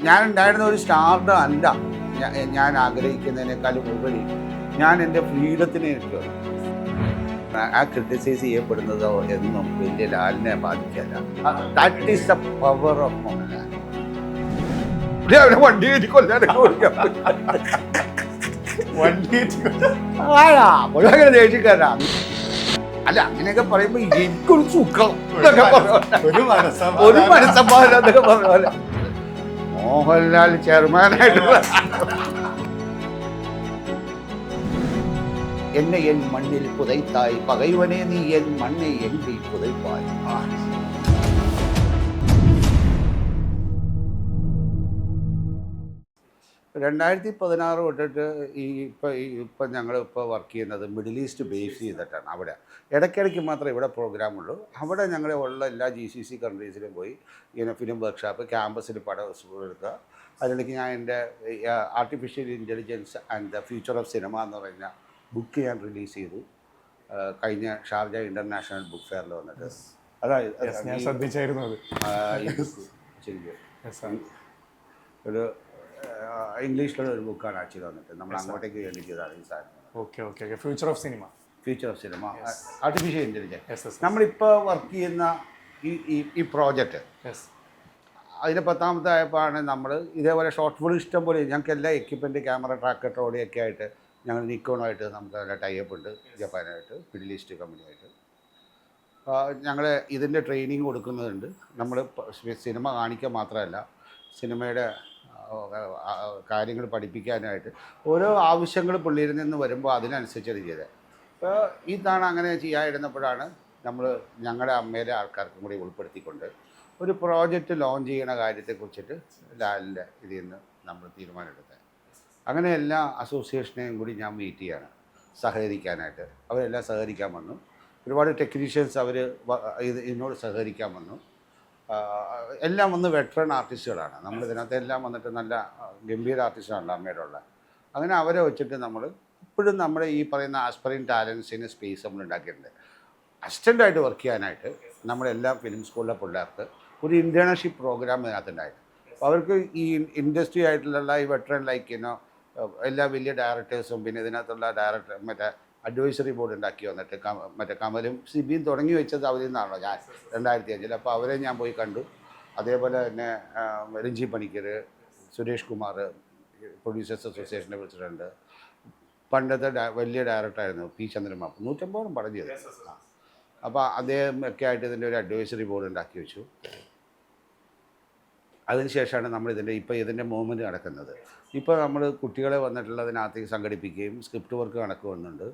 ഞാൻ ഉണ്ടായിരുന്ന ഒരു സ്റ്റാർഡ് അല്ല. ഞാൻ ആഗ്രഹിക്കുന്നതിനേക്കാളും ഉപരി ഞാൻ എന്റെ ഫ്രീഡത്തിനെ എനിക്ക് ആ ക്രിട്ടിസൈസ് ചെയ്യപ്പെടുന്നതോ എന്നും വലിയ ലാലിനെ ബാധിക്കല്ല. That is the power of Mohanlal അവനെ വണ്ടി കയറ്റി കൊല്ലാനൊക്കെ വിളിക്കാം. ആടാ, മുഴുവൻ അങ്ങനെ ദേഷ്യക്കാരാ അല്ല അങ്ങനെയൊക്കെ പറയുമ്പോ എനിക്കൊരു സുഖം. ഒരു മനസ്സമാധാനം എന്നൊക്കെ പറഞ്ഞ പോലെ. മോഹൻലാൽ ചെയർമാനായിട്ട് എന്നെ എൻ മണ്ണിൽ പുതൈത്തായി പകൈവനെ നീ എൻ മണ്ണെ എങ്കിൽ പുതൈപ്പായി രണ്ടായിരത്തി പതിനാറ് തൊട്ടിട്ട് ഈ ഇപ്പം ഈ ഇപ്പം ഞങ്ങൾ ഇപ്പോൾ വർക്ക് ചെയ്യുന്നത് മിഡിൽ ഈസ്റ്റ് ബേസ് ചെയ്തിട്ടാണ്. അവിടെ. ഇടയ്ക്കിടയ്ക്ക് മാത്രമേ ഇവിടെ പ്രോഗ്രാം ഉള്ളൂ. അവിടെ ഞങ്ങൾ ഉള്ള എല്ലാ ജി സി സി കൺട്രീസിലും പോയി ഇങ്ങനെ ഫിലിം വർക്ക്ഷോപ്പ് ക്യാമ്പസിൽ പടം എടുക്കുക. അതിനിടയ്ക്ക് ഞാൻ എന്റെ artificial intelligence and the future of cinema എന്ന് പറഞ്ഞ ബുക്ക് ഞാൻ റിലീസ് ചെയ്തു. കഴിഞ്ഞ ഷാർജ ഇന്റർനാഷണൽ ബുക്ക് ഫെയറിൽ വന്നിട്ട്. അതായത് ഞാൻ ശ്രദ്ധിച്ചായിരുന്നു ഒരു ഇംഗ്ലീഷിലുള്ള ഒരു ബുക്കാണ് ആക്ച്വലി വന്നിട്ട്. നമ്മൾ അങ്ങോട്ടേക്ക് വേണ്ടി ചെയ്തതാണ് ഈ സാധനം. Okay okay okay future of cinema future of cinema artificial intelligence നമ്മളിപ്പോൾ വർക്ക് ചെയ്യുന്ന ഈ ഈ ഈ പ്രോജക്റ്റ് അതിന്റെ അതിന് പത്താമത്തെ ആയപ്പോഴാണ് നമ്മൾ ഇതേപോലെ ഷോർട്ട് ഫിലിം ഇഷ്ടം പോലെ ഞങ്ങൾക്ക് എല്ലാ എക്യുപ്മെന്റ് ക്യാമറ ട്രാക്കർ ട്രോളിയൊക്കെ ആയിട്ട് ഞങ്ങൾ നിക്കോണായിട്ട് നമുക്ക് നല്ല ടൈപ്പ് ഉണ്ട്. ജപ്പാനായിട്ട് മിഡിൽ ഈസ്റ്റ് കമ്പനിയായിട്ട് ഞങ്ങൾ ഇതിന്റെ ട്രെയിനിങ് കൊടുക്കുന്നുണ്ട്. നമ്മൾ സിനിമ കാണിക്കുക മാത്രമല്ല സിനിമയുടെ കാര്യങ്ങൾ പഠിപ്പിക്കാനായിട്ട് ഓരോ ആവശ്യങ്ങൾ പുള്ളിയിൽ നിന്ന് വരുമ്പോൾ അതിനനുസരിച്ചാണ് ചെയ്തത് അപ്പോൾ ഈ തവണ അങ്ങനെ ചെയ്യാതിരുന്നപ്പോഴാണ് നമ്മൾ ഞങ്ങളുടെ അമ്മയിലെ ആൾക്കാർക്കും കൂടി ഉൾപ്പെടുത്തിക്കൊണ്ട് ഒരു പ്രോജക്റ്റ് ലോഞ്ച് ചെയ്യണ കാര്യത്തെക്കുറിച്ചിട്ട് ലാലിന്റെ ഇതിൽ നിന്ന് നമ്മൾ തീരുമാനമെടുത്തത്. അങ്ങനെ എല്ലാ അസോസിയേഷനെയും കൂടി ഞാൻ മീറ്റ് ചെയ്യാണ് സഹകരിക്കാനായിട്ട്. അവരെല്ലാം സഹകരിക്കാൻ വന്നു. ഒരുപാട് ടെക്നീഷ്യൻസ് അവർ ഇത് ഇതിനോട് സഹകരിക്കാൻ വന്നു. എല്ലാം വന്ന് വെറ്ററൻ ആർട്ടിസ്റ്റുകളാണ് നമ്മൾ ഇതിനകത്ത് എല്ലാം വന്നിട്ട് നല്ല ഗംഭീര അമ്മയുടെ ഉള്ള അങ്ങനെ അവരെ വെച്ചിട്ട് നമ്മൾ ഇപ്പോഴും നമ്മുടെ ഈ പറയുന്ന ആസ്പറിൻ ടാലൻസിന് സ്പേസ് നമ്മൾ ഉണ്ടാക്കിയിട്ടുണ്ട്. അസിസ്റ്റന്റായിട്ട് വർക്ക് ചെയ്യാനായിട്ട് നമ്മുടെ എല്ലാ ഫിലിം സ്കൂളിലെ പിള്ളേർക്ക് ഒരു ഇന്റേൺഷിപ്പ് പ്രോഗ്രാം ഇതിനകത്തുണ്ടായിരുന്നു. അവർക്ക് ഈ ഇൻഡസ്ട്രി ആയിട്ടുള്ള ഈ വെറ്ററൻ ലൈക്കിനോ എല്ലാ വലിയ ഡയറക്ടേഴ്സും പിന്നെ ഇതിനകത്തുള്ള ഡയറക്ടർ മറ്റേ അഡ്വൈസറി ബോർഡ് ഉണ്ടാക്കി വന്നിട്ട് മറ്റേ കമലും സിബിയും തുടങ്ങി വെച്ചത് അവരിൽ നിന്നാണല്ലോ ഞാൻ രണ്ടായിരത്തി അഞ്ചിൽ അപ്പോൾ അവരെ ഞാൻ പോയി കണ്ടു. അതേപോലെ തന്നെ രഞ്ജി പണിക്കർ സുരേഷ് കുമാർ പ്രൊഡ്യൂസേഴ്സ് അസോസിയേഷന്റെ പ്രസിഡന്റ് പണ്ടത്തെ വലിയ ഡയറക്ടറായിരുന്നു പി ചന്ദ്രമാപ്പ്. നൂറ്റമ്പതോളം പടം ചെയ്തു. അപ്പോൾ അദ്ദേഹം ഒക്കെ ആയിട്ട് ഇതിന്റെ ഒരു അഡ്വൈസറി ബോർഡ് ഉണ്ടാക്കി വെച്ചു. അതിനുശേഷമാണ് നമ്മൾ ഇതിന്റെ ഇപ്പോൾ ഇതിന്റെ മൂവ്മെന്റ് നടക്കുന്നത്. ഇപ്പോൾ നമ്മൾ കുട്ടികളെ വന്നിട്ടുള്ളതിനകത്തേക്ക് സംഘടിപ്പിക്കുകയും സ്ക്രിപ്റ്റ് വർക്ക് കണക്ക് വന്നുണ്ട്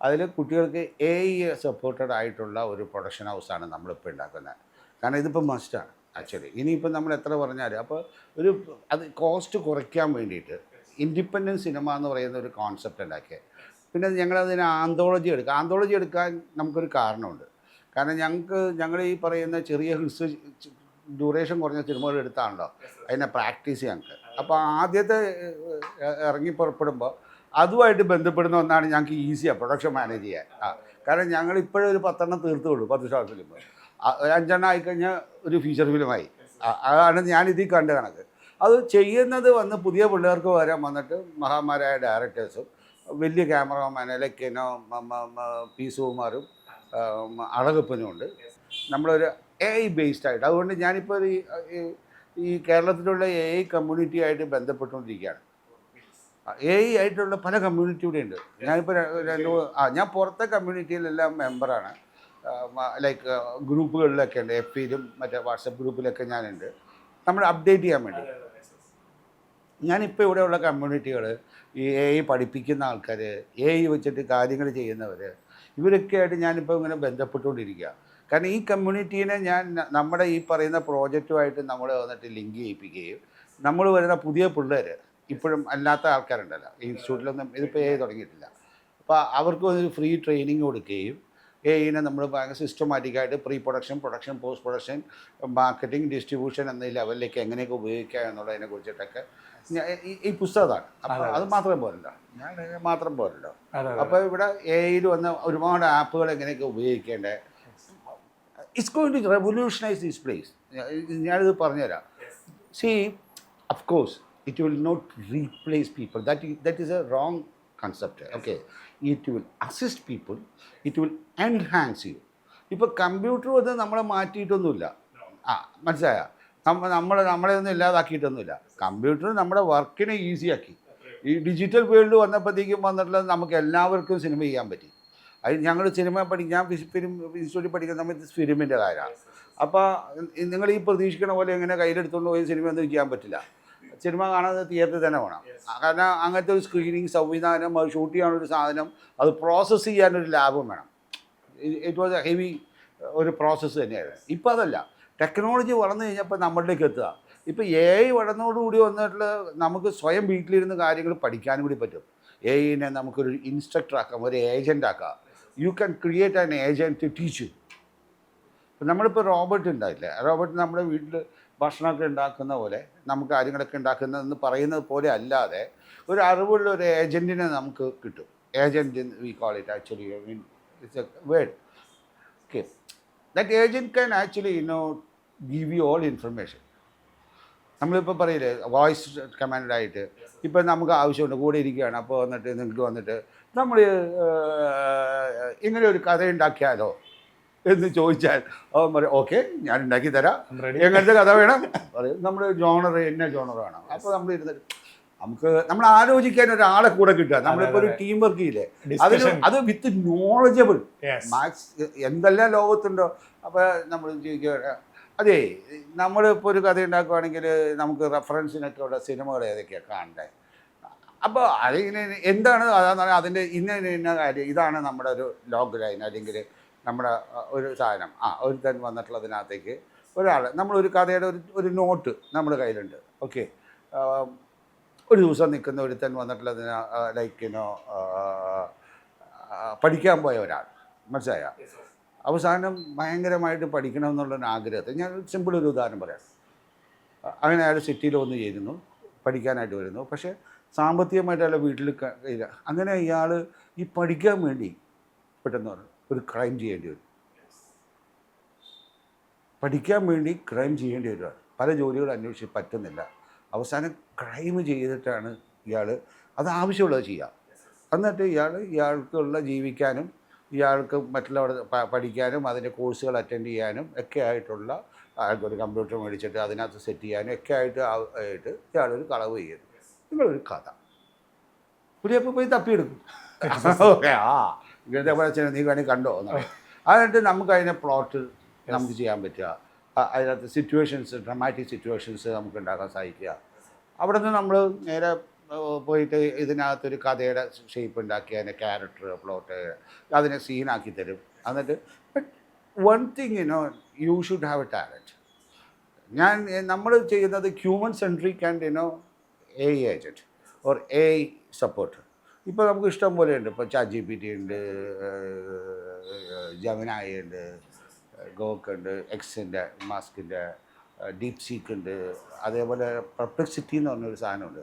അതിൽ കുട്ടികൾക്ക് എ ഇ സപ്പോർട്ടഡ് ആയിട്ടുള്ള ഒരു പ്രൊഡക്ഷൻ ഹൗസാണ് നമ്മളിപ്പോൾ ഉണ്ടാക്കുന്നത് കാരണം ഇതിപ്പോൾ മസ്റ്റാണ് ആക്ച്വലി ഇനിയിപ്പോൾ നമ്മൾ എത്ര പറഞ്ഞാലും അപ്പോൾ ഒരു അത് കോസ്റ്റ് കുറയ്ക്കാൻ വേണ്ടിയിട്ട് ഇൻഡിപെൻഡന്റ് സിനിമ എന്ന് പറയുന്ന ഒരു കോൺസെപ്റ്റ് ഉണ്ടാക്കിയത് പിന്നെ ഞങ്ങളതിന് ആന്തോളജി എടുക്കുക ആന്തോളജി എടുക്കാൻ നമുക്കൊരു കാരണമുണ്ട്. കാരണം ഞങ്ങൾക്ക് ഞങ്ങൾ ഈ പറയുന്ന ചെറിയ ഹിസ് ഡ്യൂറേഷൻ കുറഞ്ഞ സിനിമകൾ എടുത്താണല്ലോ. അതിനെ പ്രാക്ടീസ് ഞങ്ങൾക്ക് അപ്പോൾ ആദ്യത്തെ ഇറങ്ങി പുറപ്പെടുമ്പോൾ അതുമായിട്ട് ബന്ധപ്പെടുന്ന ഒന്നാണ് ഞങ്ങൾക്ക് ഈസിയാണ് പ്രൊഡക്ഷൻ മാനേജ് ചെയ്യാൻ. ആ കാരണം ഞങ്ങൾ ഇപ്പോഴും ഒരു പത്തെണ്ണം തീർത്തുള്ളൂ പത്ത് ഷോർട്ട് ഫിലിം ഒരു അഞ്ചെണ്ണം ആയിക്കഴിഞ്ഞാൽ ഒരു ഫീച്ചർ ഫിലിമായി അതാണ് ഞാൻ ഇതിൽ കണ്ട കണക്ക്. അത് ചെയ്യുന്നത് വന്ന് പുതിയ പിള്ളേർക്ക് വരാൻ വന്നിട്ട് മഹാമാരായ ഡയറക്ടേഴ്സും വലിയ ക്യാമറമാൻ ലക്കിനോ പി സുകുമാറും അളകപ്പനും ഉണ്ട് നമ്മളൊരു എ ഐ ബേസ്ഡ് ആയിട്ട്. അതുകൊണ്ട് ഞാനിപ്പോൾ ഈ- ഈ- കേരളത്തിലുള്ള എ ഐ കമ്മ്യൂണിറ്റി ആയിട്ട് ബന്ധപ്പെട്ടുകൊണ്ടിരിക്കുകയാണ്. എ ഐ ആയിട്ടുള്ള പല കമ്മ്യൂണിറ്റി ഇവിടെ ഉണ്ട്. ഞാനിപ്പോൾ രണ്ടു ആ ഞാൻ പുറത്തെ കമ്മ്യൂണിറ്റിയിലെല്ലാം മെമ്പറാണ് ലൈക്ക് ഗ്രൂപ്പുകളിലൊക്കെ ഉണ്ട്. എഫ് പിയിലും മറ്റേ വാട്സപ്പ് ഗ്രൂപ്പിലൊക്കെ ഞാനുണ്ട്. നമ്മൾ അപ്ഡേറ്റ് ചെയ്യാൻ വേണ്ടി. ഞാനിപ്പോൾ ഇവിടെയുള്ള കമ്മ്യൂണിറ്റികൾ ഈ എ ഐ പഠിപ്പിക്കുന്ന ആൾക്കാർ എ ഐ വെച്ചിട്ട് കാര്യങ്ങൾ ചെയ്യുന്നവർ ഇവരൊക്കെ ആയിട്ട് ഞാനിപ്പോൾ ഇങ്ങനെ ബന്ധപ്പെട്ടുകൊണ്ടിരിക്കുക കാരണം ഈ കമ്മ്യൂണിറ്റീനെ ഞാൻ നമ്മുടെ ഈ പറയുന്ന പ്രോജക്റ്റുമായിട്ട് നമ്മൾ വന്നിട്ട് ലിങ്ക് ചെയ്യിപ്പിക്കുകയും നമ്മൾ വരുന്ന പുതിയ പിള്ളേർ ഇപ്പോഴും അല്ലാത്ത ആൾക്കാരുണ്ടല്ലോ. ഇൻസ്റ്റിറ്റ്യൂട്ടിലൊന്നും ഇതിപ്പോൾ എ ഐ തുടങ്ങിയിട്ടില്ല. അപ്പോൾ അവർക്ക് ഒരു ഫ്രീ ട്രെയിനിങ് കൊടുക്കുകയും എ ഐനെ നമ്മൾ ഭയങ്കര സിസ്റ്റമാറ്റിക്കായിട്ട് pre production production post production marketing distribution എന്ന ലെവലിലേക്ക് എങ്ങനെയൊക്കെ ഉപയോഗിക്കുക എന്നുള്ളതിനെ കുറിച്ചിട്ടൊക്കെ ഈ- പുസ്തകമാണ് അപ്പോൾ അത് മാത്രം പോരല്ലോ. ഞാൻ മാത്രം പോരല്ലോ. അപ്പോൾ ഇവിടെ എ ഐയിൽ വന്ന ഒരുപാട് ആപ്പുകൾ എങ്ങനെയൊക്കെ ഉപയോഗിക്കേണ്ടത് it's going to revolutionise this place ഞാനിത് പറഞ്ഞുതരാം. See of course it will not replace people. That that is a wrong concept. Okay. It will assist people it will enhance you. ഇപ്പോൾ കമ്പ്യൂട്ടർ വന്ന് നമ്മളെ മാറ്റിയിട്ടൊന്നുമില്ല. ആ മനസ്സിലായ? നമ്മ നമ്മൾ നമ്മളെ ഒന്നും ഇല്ലാതാക്കിയിട്ടൊന്നുമില്ല. കമ്പ്യൂട്ടർ നമ്മുടെ വർക്കിനെ ഈസിയാക്കി. ഈ ഡിജിറ്റൽ വേൾഡ് വന്നപ്പോഴത്തേക്കും വന്നിട്ടുള്ളത് നമുക്ക് എല്ലാവർക്കും സിനിമ ചെയ്യാൻ പറ്റി. അത് ഞങ്ങൾ സിനിമ പഠി ഞാൻ ഫിലിം ഇൻസ്റ്റിറ്റ്യൂട്ടിൽ പഠിക്കുന്ന സമയത്ത് ഫിലിമിന്റെ കാര്യമാണ്. അപ്പോൾ നിങ്ങൾ ഈ പ്രതീക്ഷിക്കണ പോലെ ഇങ്ങനെ കയ്യിലെടുത്തുകൊണ്ട് പോയി സിനിമ ഒന്നും ചെയ്യാൻ പറ്റില്ല. സിനിമ കാണുന്നത് തിയേറ്ററിൽ തന്നെ വേണം കാരണം അങ്ങനത്തെ ഒരു സ്ക്രീനിങ് സംവിധാനം അത് ഷൂട്ട് ചെയ്യാനൊരു സാധനം അത് പ്രോസസ്സ് ചെയ്യാനൊരു ലാഭം വേണം. ഇറ്റ് വാസ് എ ഹെവി ഒരു പ്രോസസ്സ് തന്നെയായിരുന്നു. ഇപ്പോൾ അതല്ല. ടെക്നോളജി വളർന്നു കഴിഞ്ഞപ്പോൾ നമ്മളിലേക്ക് എത്തുക. ഇപ്പോൾ എ ഐ വളർന്നതോടുകൂടി വന്നിട്ടുള്ള നമുക്ക് സ്വയം വീട്ടിലിരുന്ന് കാര്യങ്ങൾ പഠിക്കാനും കൂടി പറ്റും. എ ഐനെ നമുക്കൊരു ഇൻസ്ട്രക്ടർ ആക്കാം ഒരു ഏജന്റ് ആക്കാം. You can create an agent to teach you ഇപ്പം നമ്മളിപ്പോൾ റോബോട്ട് ഉണ്ടായില്ലേ? റോബോട്ട് നമ്മുടെ വീട്ടിൽ ഭക്ഷണമൊക്കെ ഉണ്ടാക്കുന്ന പോലെ നമുക്ക് കാര്യങ്ങളൊക്കെ ഉണ്ടാക്കുന്നതെന്ന് പറയുന്നത് പോലെ അല്ലാതെ ഒരു അറിവുള്ള ഒരു ഏജന്റിനെ നമുക്ക് കിട്ടും. Agent we call it actually I mean it's a word okay that agent can actually you know give you all information നമ്മളിപ്പോൾ പറയില്ലേ വോയിസ് കമാൻഡായിട്ട് ഇപ്പം നമുക്ക് ആവശ്യമുണ്ട് കൂടെ ഇരിക്കുകയാണ് അപ്പോൾ വന്നിട്ട് നിങ്ങൾക്ക് വന്നിട്ട് നമ്മൾ ഇങ്ങനെ ഒരു കഥ ഉണ്ടാക്കിയാലോ? എന്ന് ചോദിച്ചാൽ അവൻ പറയും ഓക്കെ ഞാൻ ഉണ്ടാക്കി തരാം. എങ്ങനത്തെ കഥ വേണം? പറയും നമ്മൾ ജോണർ എന്നെ ജോണർ വേണം. അപ്പോൾ നമ്മൾ ഇരുന്നിട്ട് നമുക്ക് നമ്മൾ ആലോചിക്കാൻ ഒരാളെ കൂടെ കിട്ടുക. നമ്മളിപ്പോൾ ഒരു ടീം വർക്ക് ചെയ്യില്ലേ? അത് അത് വിത്ത് നോളജബിൾ മാക്സ് എന്തെല്ലാം ലോകത്തുണ്ടോ? അപ്പോൾ നമ്മൾ ചോദിക്കുക അതെ നമ്മളിപ്പോൾ ഒരു കഥ ഉണ്ടാക്കുവാണെങ്കിൽ നമുക്ക് റെഫറൻസിനൊക്കെ ഉള്ള സിനിമകൾ ഏതൊക്കെയാണ് കാണണ്ടേ? അപ്പോൾ അതിങ്ങനെ എന്താണ് അതാന്ന് പറഞ്ഞാൽ അതിന്റെ ഇന്ന ഇന്ന ഇന്ന കാര്യം. ഇതാണ് നമ്മുടെ ഒരു ലോഗ് ലൈൻ അല്ലെങ്കിൽ നമ്മുടെ ഒരു സാധനം. ആ ഒരുത്തൻ വന്നിട്ടുള്ളതിനകത്തേക്ക് ഒരാൾ നമ്മളൊരു കഥയുടെ ഒരു ഒരു നോട്ട് നമ്മുടെ കയ്യിലുണ്ട്. ഓക്കെ. ഒരു ദിവസം നിൽക്കുന്ന ഒരുത്തൻ വന്നിട്ടുള്ളതിന് ലൈക്കിനോ പഠിക്കാൻ പോയ ഒരാൾ. മനസ്സിലായ? അവസാനം ഭയങ്കരമായിട്ട് പഠിക്കണമെന്നുള്ളൊരു ആഗ്രഹത്തെ ഞാൻ സിമ്പിൾ ഒരു ഉദാഹരണം പറയാം. അങ്ങനെ അയാൾ സിറ്റിയിൽ വന്ന് ചേരുന്നു പഠിക്കാനായിട്ട് വരുന്നു. പക്ഷേ സാമ്പത്തികമായിട്ട് അയാളെ വീട്ടിൽ അങ്ങനെ ഇയാൾ ഈ പഠിക്കാൻ വേണ്ടി പെട്ടെന്ന് പറഞ്ഞു. ഒരു ക്രൈം ചെയ്യേണ്ടി വരും. പഠിക്കാൻ വേണ്ടി ക്രൈം ചെയ്യേണ്ടി വരിക. പല ജോലികൾ അന്വേഷിച്ച് പറ്റുന്നില്ല. അവസാനം ക്രൈം ചെയ്തിട്ടാണ് ഇയാൾ അത് ആവശ്യമുള്ളത് ചെയ്യുക എന്നിട്ട് ഇയാൾ ഇയാൾക്കുള്ള ജീവിക്കാനും ഇയാൾക്ക് മറ്റുള്ളവർ പഠിക്കാനും അതിന്റെ കോഴ്സുകൾ അറ്റൻഡ് ചെയ്യാനും ഒക്കെ ആയിട്ടുള്ള അയാൾക്കൊരു കമ്പ്യൂട്ടർ മേടിച്ചിട്ട് അതിനകത്ത് സെറ്റ് ചെയ്യാനും ഒക്കെ ആയിട്ട് ആയിട്ട് ഇയാളൊരു കളവ് ചെയ്യുന്നു നിങ്ങളൊരു കഥ. പുള്ളിയപ്പോൾ പോയി തപ്പിയെടുക്കും. ആ. ഇങ്ങനത്തെ പോലെ ചെന്ന് നീ വേണമെങ്കിൽ കണ്ടോ എന്ന് അതായിട്ട് നമുക്ക് അതിനെ പ്ലോട്ട് നമുക്ക് ചെയ്യാൻ പറ്റുക. അതിനകത്ത് സിറ്റുവേഷൻസ് ഡ്രമാറ്റിക് സിറ്റുവേഷൻസ് നമുക്ക് ഉണ്ടാക്കാൻ സാധിക്കുക. അവിടെ നിന്ന് നമ്മൾ നേരെ പോയിട്ട് ഇതിനകത്തൊരു കഥയുടെ ഷേപ്പ് ഉണ്ടാക്കി അതിന്റെ ക്യാരക്ടർ പ്ലോട്ട് അതിനെ സീനാക്കി തരും. എന്നിട്ട് but one thing you know you should have a talent ഞാൻ നമ്മൾ ചെയ്യുന്നത് human centric and you know a agent or a support ഇപ്പോൾ നമുക്ക് ഇഷ്ടം പോലെ ഉണ്ട്. ഇപ്പോൾ ചാറ്റ് ജി പി ടി ഉണ്ട് ജമനായി ഉണ്ട് ഗോക്ക് ഉണ്ട് എക്സിന്റെ മാസ്കിന്റെ ഡീപ് സീക്ക് ഉണ്ട് അതേപോലെ പെർപ്ലക്സിറ്റി എന്ന് പറഞ്ഞൊരു സാധനമുണ്ട്.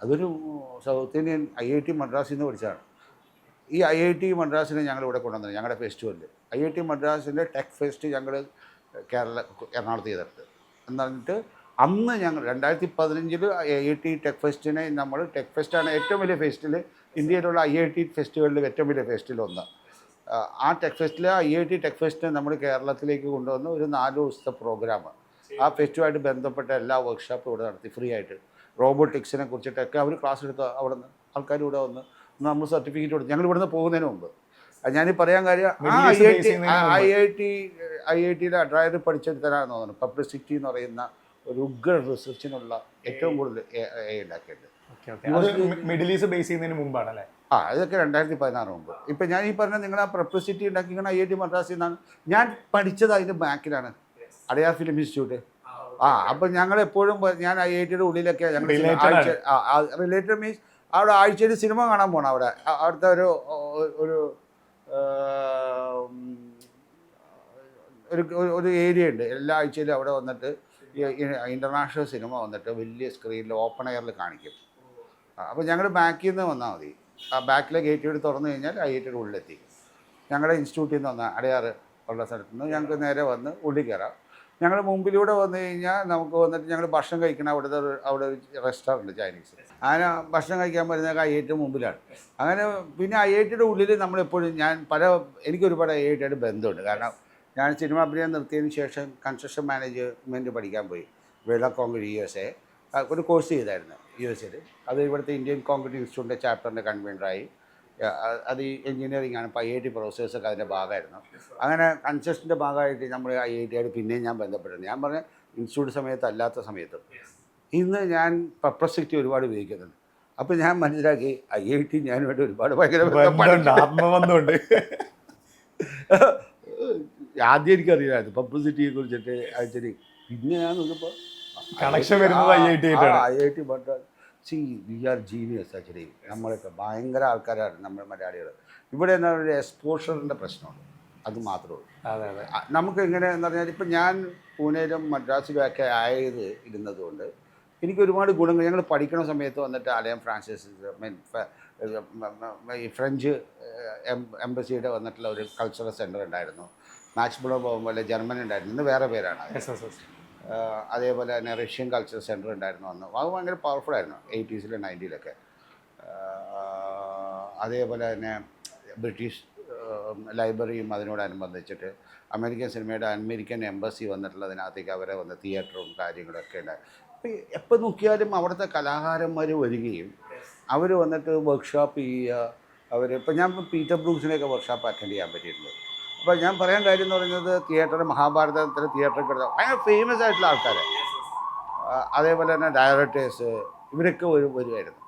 അതൊരു south Indian I I T മദ്രാസിൽ നിന്ന് പഠിച്ചതാണ്. ഈ ഐ ഐ ടി മദ്രാസിനെ ഞങ്ങൾ ഇവിടെ കൊണ്ടുവന്നത് ഞങ്ങളുടെ ഫെസ്റ്റിവലിൽ ഐ ഐ ടി മദ്രാസിന്റെ ടെക് ഫെസ്റ്റ് ഞങ്ങൾ കേരള എറണാകുളത്ത് ചെയ്തിട്ടുണ്ട്. എന്ന് പറഞ്ഞിട്ട് അന്ന് ഞങ്ങൾ രണ്ടായിരത്തി പതിനഞ്ചിൽ ഐ ഐ ടി ടെക് ഫെസ്റ്റിനെ നമ്മൾ ടെക് ഫെസ്റ്റാണ് ഏറ്റവും വലിയ ഫെസ്റ്റിൽ ഇന്ത്യയിലുള്ള ഐ ഐ ടി ഫെസ്റ്റിവലിൽ ഏറ്റവും വലിയ ഫെസ്റ്റിലൊന്ന് ആ, ആ ടെക് ഫെസ്റ്റിൽ ഐ ഐ ടി ടെക് ഫെസ്റ്റിനെ നമ്മൾ കേരളത്തിലേക്ക് കൊണ്ടുവന്ന ഒരു നാല് ദിവസത്തെ പ്രോഗ്രാം ആ ഫെസ്റ്റുമായിട്ട് ബന്ധപ്പെട്ട എല്ലാ വർക്ക്ഷോപ്പും ഇവിടെ നടത്തി. ഫ്രീ ആയിട്ട്. റോബോട്ടിക്സിനെ കുറിച്ചിട്ടൊക്കെ അവർ ക്ലാസ് എടുത്ത് അവിടെ നിന്ന് ആൾക്കാർ ഇവിടെ വന്ന് നമ്മൾ സർട്ടിഫിക്കറ്റ് കൊടുത്തു. ഞങ്ങൾ ഇവിടുന്ന് പോകുന്നതിന് മുമ്പ്. ഞാനീ പറയാൻ കാര്യം ആ I I T I I T I I ടിയിലെ അഡ്രൈവർ പഠിച്ചെടുത്തരാന്ന് തോന്നുന്നു. പബ്ലിസിറ്റി എന്ന് പറയുന്ന ഒരു ഉഗ്ര റിസർച്ചിനുള്ള ഏറ്റവും കൂടുതൽ എ ഉണ്ടാക്കിയിട്ടുണ്ട്. മിഡിൽ ഈസ്റ്റ് ബേസ് ചെയ്യുന്നതിന് മുമ്പാണ് അല്ലേ ആ അതൊക്കെ രണ്ടായിരത്തി പതിനാറ് മുമ്പ്. ഇപ്പം ഞാൻ ഈ പറഞ്ഞ നിങ്ങൾ ആ പ്രപ്പസിറ്റി ഉണ്ടാക്കിക്കുന്ന ഐ ഐ ടി മദ്രാസിൽ നിന്നാണ്. ഞാൻ പഠിച്ചത് അതിന്റെ ബാക്കിലാണ്. Adyar film institute. ആ അപ്പം ഞങ്ങൾ എപ്പോഴും ഞാൻ ഐ ഐ ടിയുടെ ഉള്ളിലൊക്കെ ഞങ്ങൾ ആഴ്ച റിലേറ്റഡ് മീൻസ് അവിടെ ആഴ്ചയിൽ സിനിമ കാണാൻ പോകണം അവിടെ. അവിടുത്തെ ഒരു ഒരു- ഒരു ഏരിയ ഉണ്ട്. എല്ലാ ആഴ്ചയിലും അവിടെ വന്നിട്ട് ഇന്റർനാഷണൽ സിനിമ വന്നിട്ട് വലിയ സ്ക്രീനിൽ ഓപ്പൺ എയറിൽ കാണിക്കും. അപ്പോൾ ഞങ്ങൾ ബാക്കിൽ നിന്ന് വന്നാൽ മതി. ആ ബാക്കിലെ ഗേറ്റ് എടുത്ത് തുറന്നു കഴിഞ്ഞാൽ ആ ഗേറ്റിന്റെ ടിയുടെ ഉള്ളിലെത്തി. ഞങ്ങളുടെ ഇൻസ്റ്റിറ്റ്യൂട്ടിൽ നിന്ന് വന്ന അടയാറ് ഉള്ള സ്ഥലത്ത് നിന്ന് ഞങ്ങൾക്ക് നേരെ വന്ന് ഉള്ളിൽ കയറാം ഞങ്ങൾ മുമ്പിലൂടെ വന്നു കഴിഞ്ഞാൽ നമുക്ക് വന്നിട്ട് ഞങ്ങൾ ഭക്ഷണം കഴിക്കണം അവിടുത്തെ ഒരു- അവിടെ ഒരു റെസ്റ്റോറന്റ് ചൈനീസ് അങ്ങനെ ഭക്ഷണം കഴിക്കാൻ പറ്റുന്ന ഐ ഐ ടി മുമ്പിലാണ്. അങ്ങനെ പിന്നെ ഐ ഐ ടിയുടെ ഉള്ളിൽ നമ്മളെപ്പോഴും ഞാൻ പല എനിക്കൊരുപാട് ഐ ഐ ടിയായിട്ട് ബന്ധമുണ്ട്. കാരണം ഞാൻ സിനിമ അഭിനയം നിർത്തിയതിന് ശേഷം കൺസ്ട്രക്ഷൻ മാനേജ്മെന്റ് പഠിക്കാൻ പോയി. വെള്ള കോൺക്രീറ്റ് യു എസ് എ ഒരു കോഴ്സ് ചെയ്തായിരുന്നു യു എസ് എയിൽ അത് ഇവിടുത്തെ ഇന്ത്യൻ കോൺക്രീറ്റ് ഇൻസ്റ്റിറ്റ്യൂട്ടിന്റെ ചാപ്റ്ററിന്റെ കൺവീനറായി അത് അത് എഞ്ചിനീയറിംഗ് ആണ്. ഇപ്പോൾ ഐ ഐ ടി പ്രൊഫസേഴ്സൊക്കെ അതിന്റെ ഭാഗമായിരുന്നു. അങ്ങനെ കൺസ്ട്രക്ഷന്റെ ഭാഗമായിട്ട് നമ്മൾ ഐ ഐ ടി ആയിട്ട് പിന്നെയും ഞാൻ ബന്ധപ്പെട്ടിരുന്നു. ഞാൻ പറഞ്ഞ ഇൻസ്റ്റിറ്റ്യൂട്ട് സമയത്ത് അല്ലാത്ത സമയത്ത്. ഇന്ന് ഞാൻ പെർപ്ലസിറ്റി ഒരുപാട് ഉപയോഗിക്കുന്നുണ്ട്. അപ്പോൾ ഞാൻ മനസ്സിലാക്കി ഐ ഐ ടി ഞാനുമായിട്ട് ഒരുപാട് ഭയങ്കര. ആത്മബന്ധമുണ്ട്. ആദ്യം എനിക്ക് എനിക്കറിയില്ലായിരുന്നു പബ്ലിസിറ്റിയെ കുറിച്ചിട്ട് ആക്ച്വലി പിന്നെ ഞാൻ നോക്കിയപ്പോൾ കണക്ഷൻ വരുന്നത് ഐ ഐ ആയിട്ടാണ്. I I T but C V R genius actually നമ്മളൊക്കെ ഭയങ്കര ആൾക്കാരാണ് നമ്മൾ മലയാളികൾ ഇവിടെ എന്താ പറഞ്ഞാൽ എക്സ്പോഷറിന്റെ പ്രശ്നമുണ്ട്. അത് മാത്രമേ ഉള്ളൂ. അതെ അതെ. നമുക്ക് എങ്ങനെ എന്ന് പറഞ്ഞാൽ ഇപ്പം ഞാൻ പൂനെയിലും മദ്രാസിലും ഒക്കെ ആയത് ഇരുന്നത് കൊണ്ട് എനിക്ക് ഒരുപാട് ഗുണങ്ങൾ. ഞങ്ങൾ പഠിക്കുന്ന സമയത്ത് വന്നിട്ട് അലയം ഫ്രാൻസിസ് മീൻ ഈ ഫ്രഞ്ച് എംബസിയുടെ വന്നിട്ടുള്ള ഒരു കൾച്ചറൽ സെന്റർ ഉണ്ടായിരുന്നു. മാച്ച് ബുളോ പോകുമ്പോൾ ജർമ്മൻ ഉണ്ടായിരുന്നു ഇന്ന് വേറെ പേരാണ് അതേപോലെ തന്നെ റഷ്യൻ കൾച്ചർ സെന്റർ ഉണ്ടായിരുന്നു അന്ന് അത് ഭയങ്കര പവർഫുൾ ആയിരുന്നു എയ്റ്റീസിലും നയന്റീസിലൊക്കെ അതേപോലെ തന്നെ ബ്രിട്ടീഷ് ലൈബ്രറിയും അതിനോടനുബന്ധിച്ചിട്ട് അമേരിക്കൻ സിനിമയുടെ അമേരിക്കൻ എംബസി വന്നിട്ടുള്ളതിനകത്തേക്ക് അവരെ വന്ന് തിയേറ്ററും കാര്യങ്ങളൊക്കെ ഉണ്ട് അപ്പോൾ എപ്പോൾ നോക്കിയാലും അവിടുത്തെ കലാകാരന്മാർ വരികയും അവർ വന്നിട്ട് വർക്ക്ഷോപ്പ് ചെയ്യുക അവർ ഇപ്പം ഞാൻ പീറ്റർ ബ്രൂക്സിനെയൊക്കെ വർക്ക്ഷോപ്പ് അറ്റൻഡ് ചെയ്യാൻ പറ്റിയിട്ടുണ്ട് അപ്പോൾ ഞാൻ പറയാൻ കാര്യം എന്ന് പറയുന്നത് തിയേറ്റർ മഹാഭാരതത്തിലെ തിയേറ്ററിൽ കിടന്ന ഭയങ്കര ഫേമസ് ആയിട്ടുള്ള ആൾക്കാർ അതേപോലെ തന്നെ ഡയറക്ടേഴ്സ് ഇവരൊക്കെ ഒരു വരുമായിരുന്നു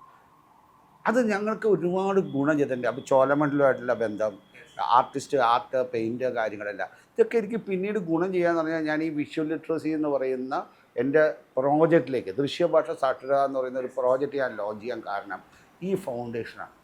അത് ഞങ്ങൾക്ക് ഒരുപാട് ഗുണം ചെയ്തിട്ടുണ്ട്. അപ്പോൾ ചോലമണ്ഡലമായിട്ടുള്ള ബന്ധം ആർട്ടിസ്റ്റ് ആർട്ട് പെയിന്റ് കാര്യങ്ങളെല്ലാം. ഇതൊക്കെ എനിക്ക് പിന്നീട് ഗുണം ചെയ്യാന്ന് പറഞ്ഞാൽ ഞാൻ ഈ വിഷ്വൽ ലിറ്ററസി എന്ന് പറയുന്ന എന്റെ പ്രോജക്റ്റിലേക്ക് ദൃശ്യഭാഷ സാക്ഷരത എന്ന് പറയുന്ന ഒരു പ്രോജക്റ്റ് ഞാൻ ലോഞ്ച് ചെയ്യാൻ കാരണം ഈ ഫൗണ്ടേഷനാണ്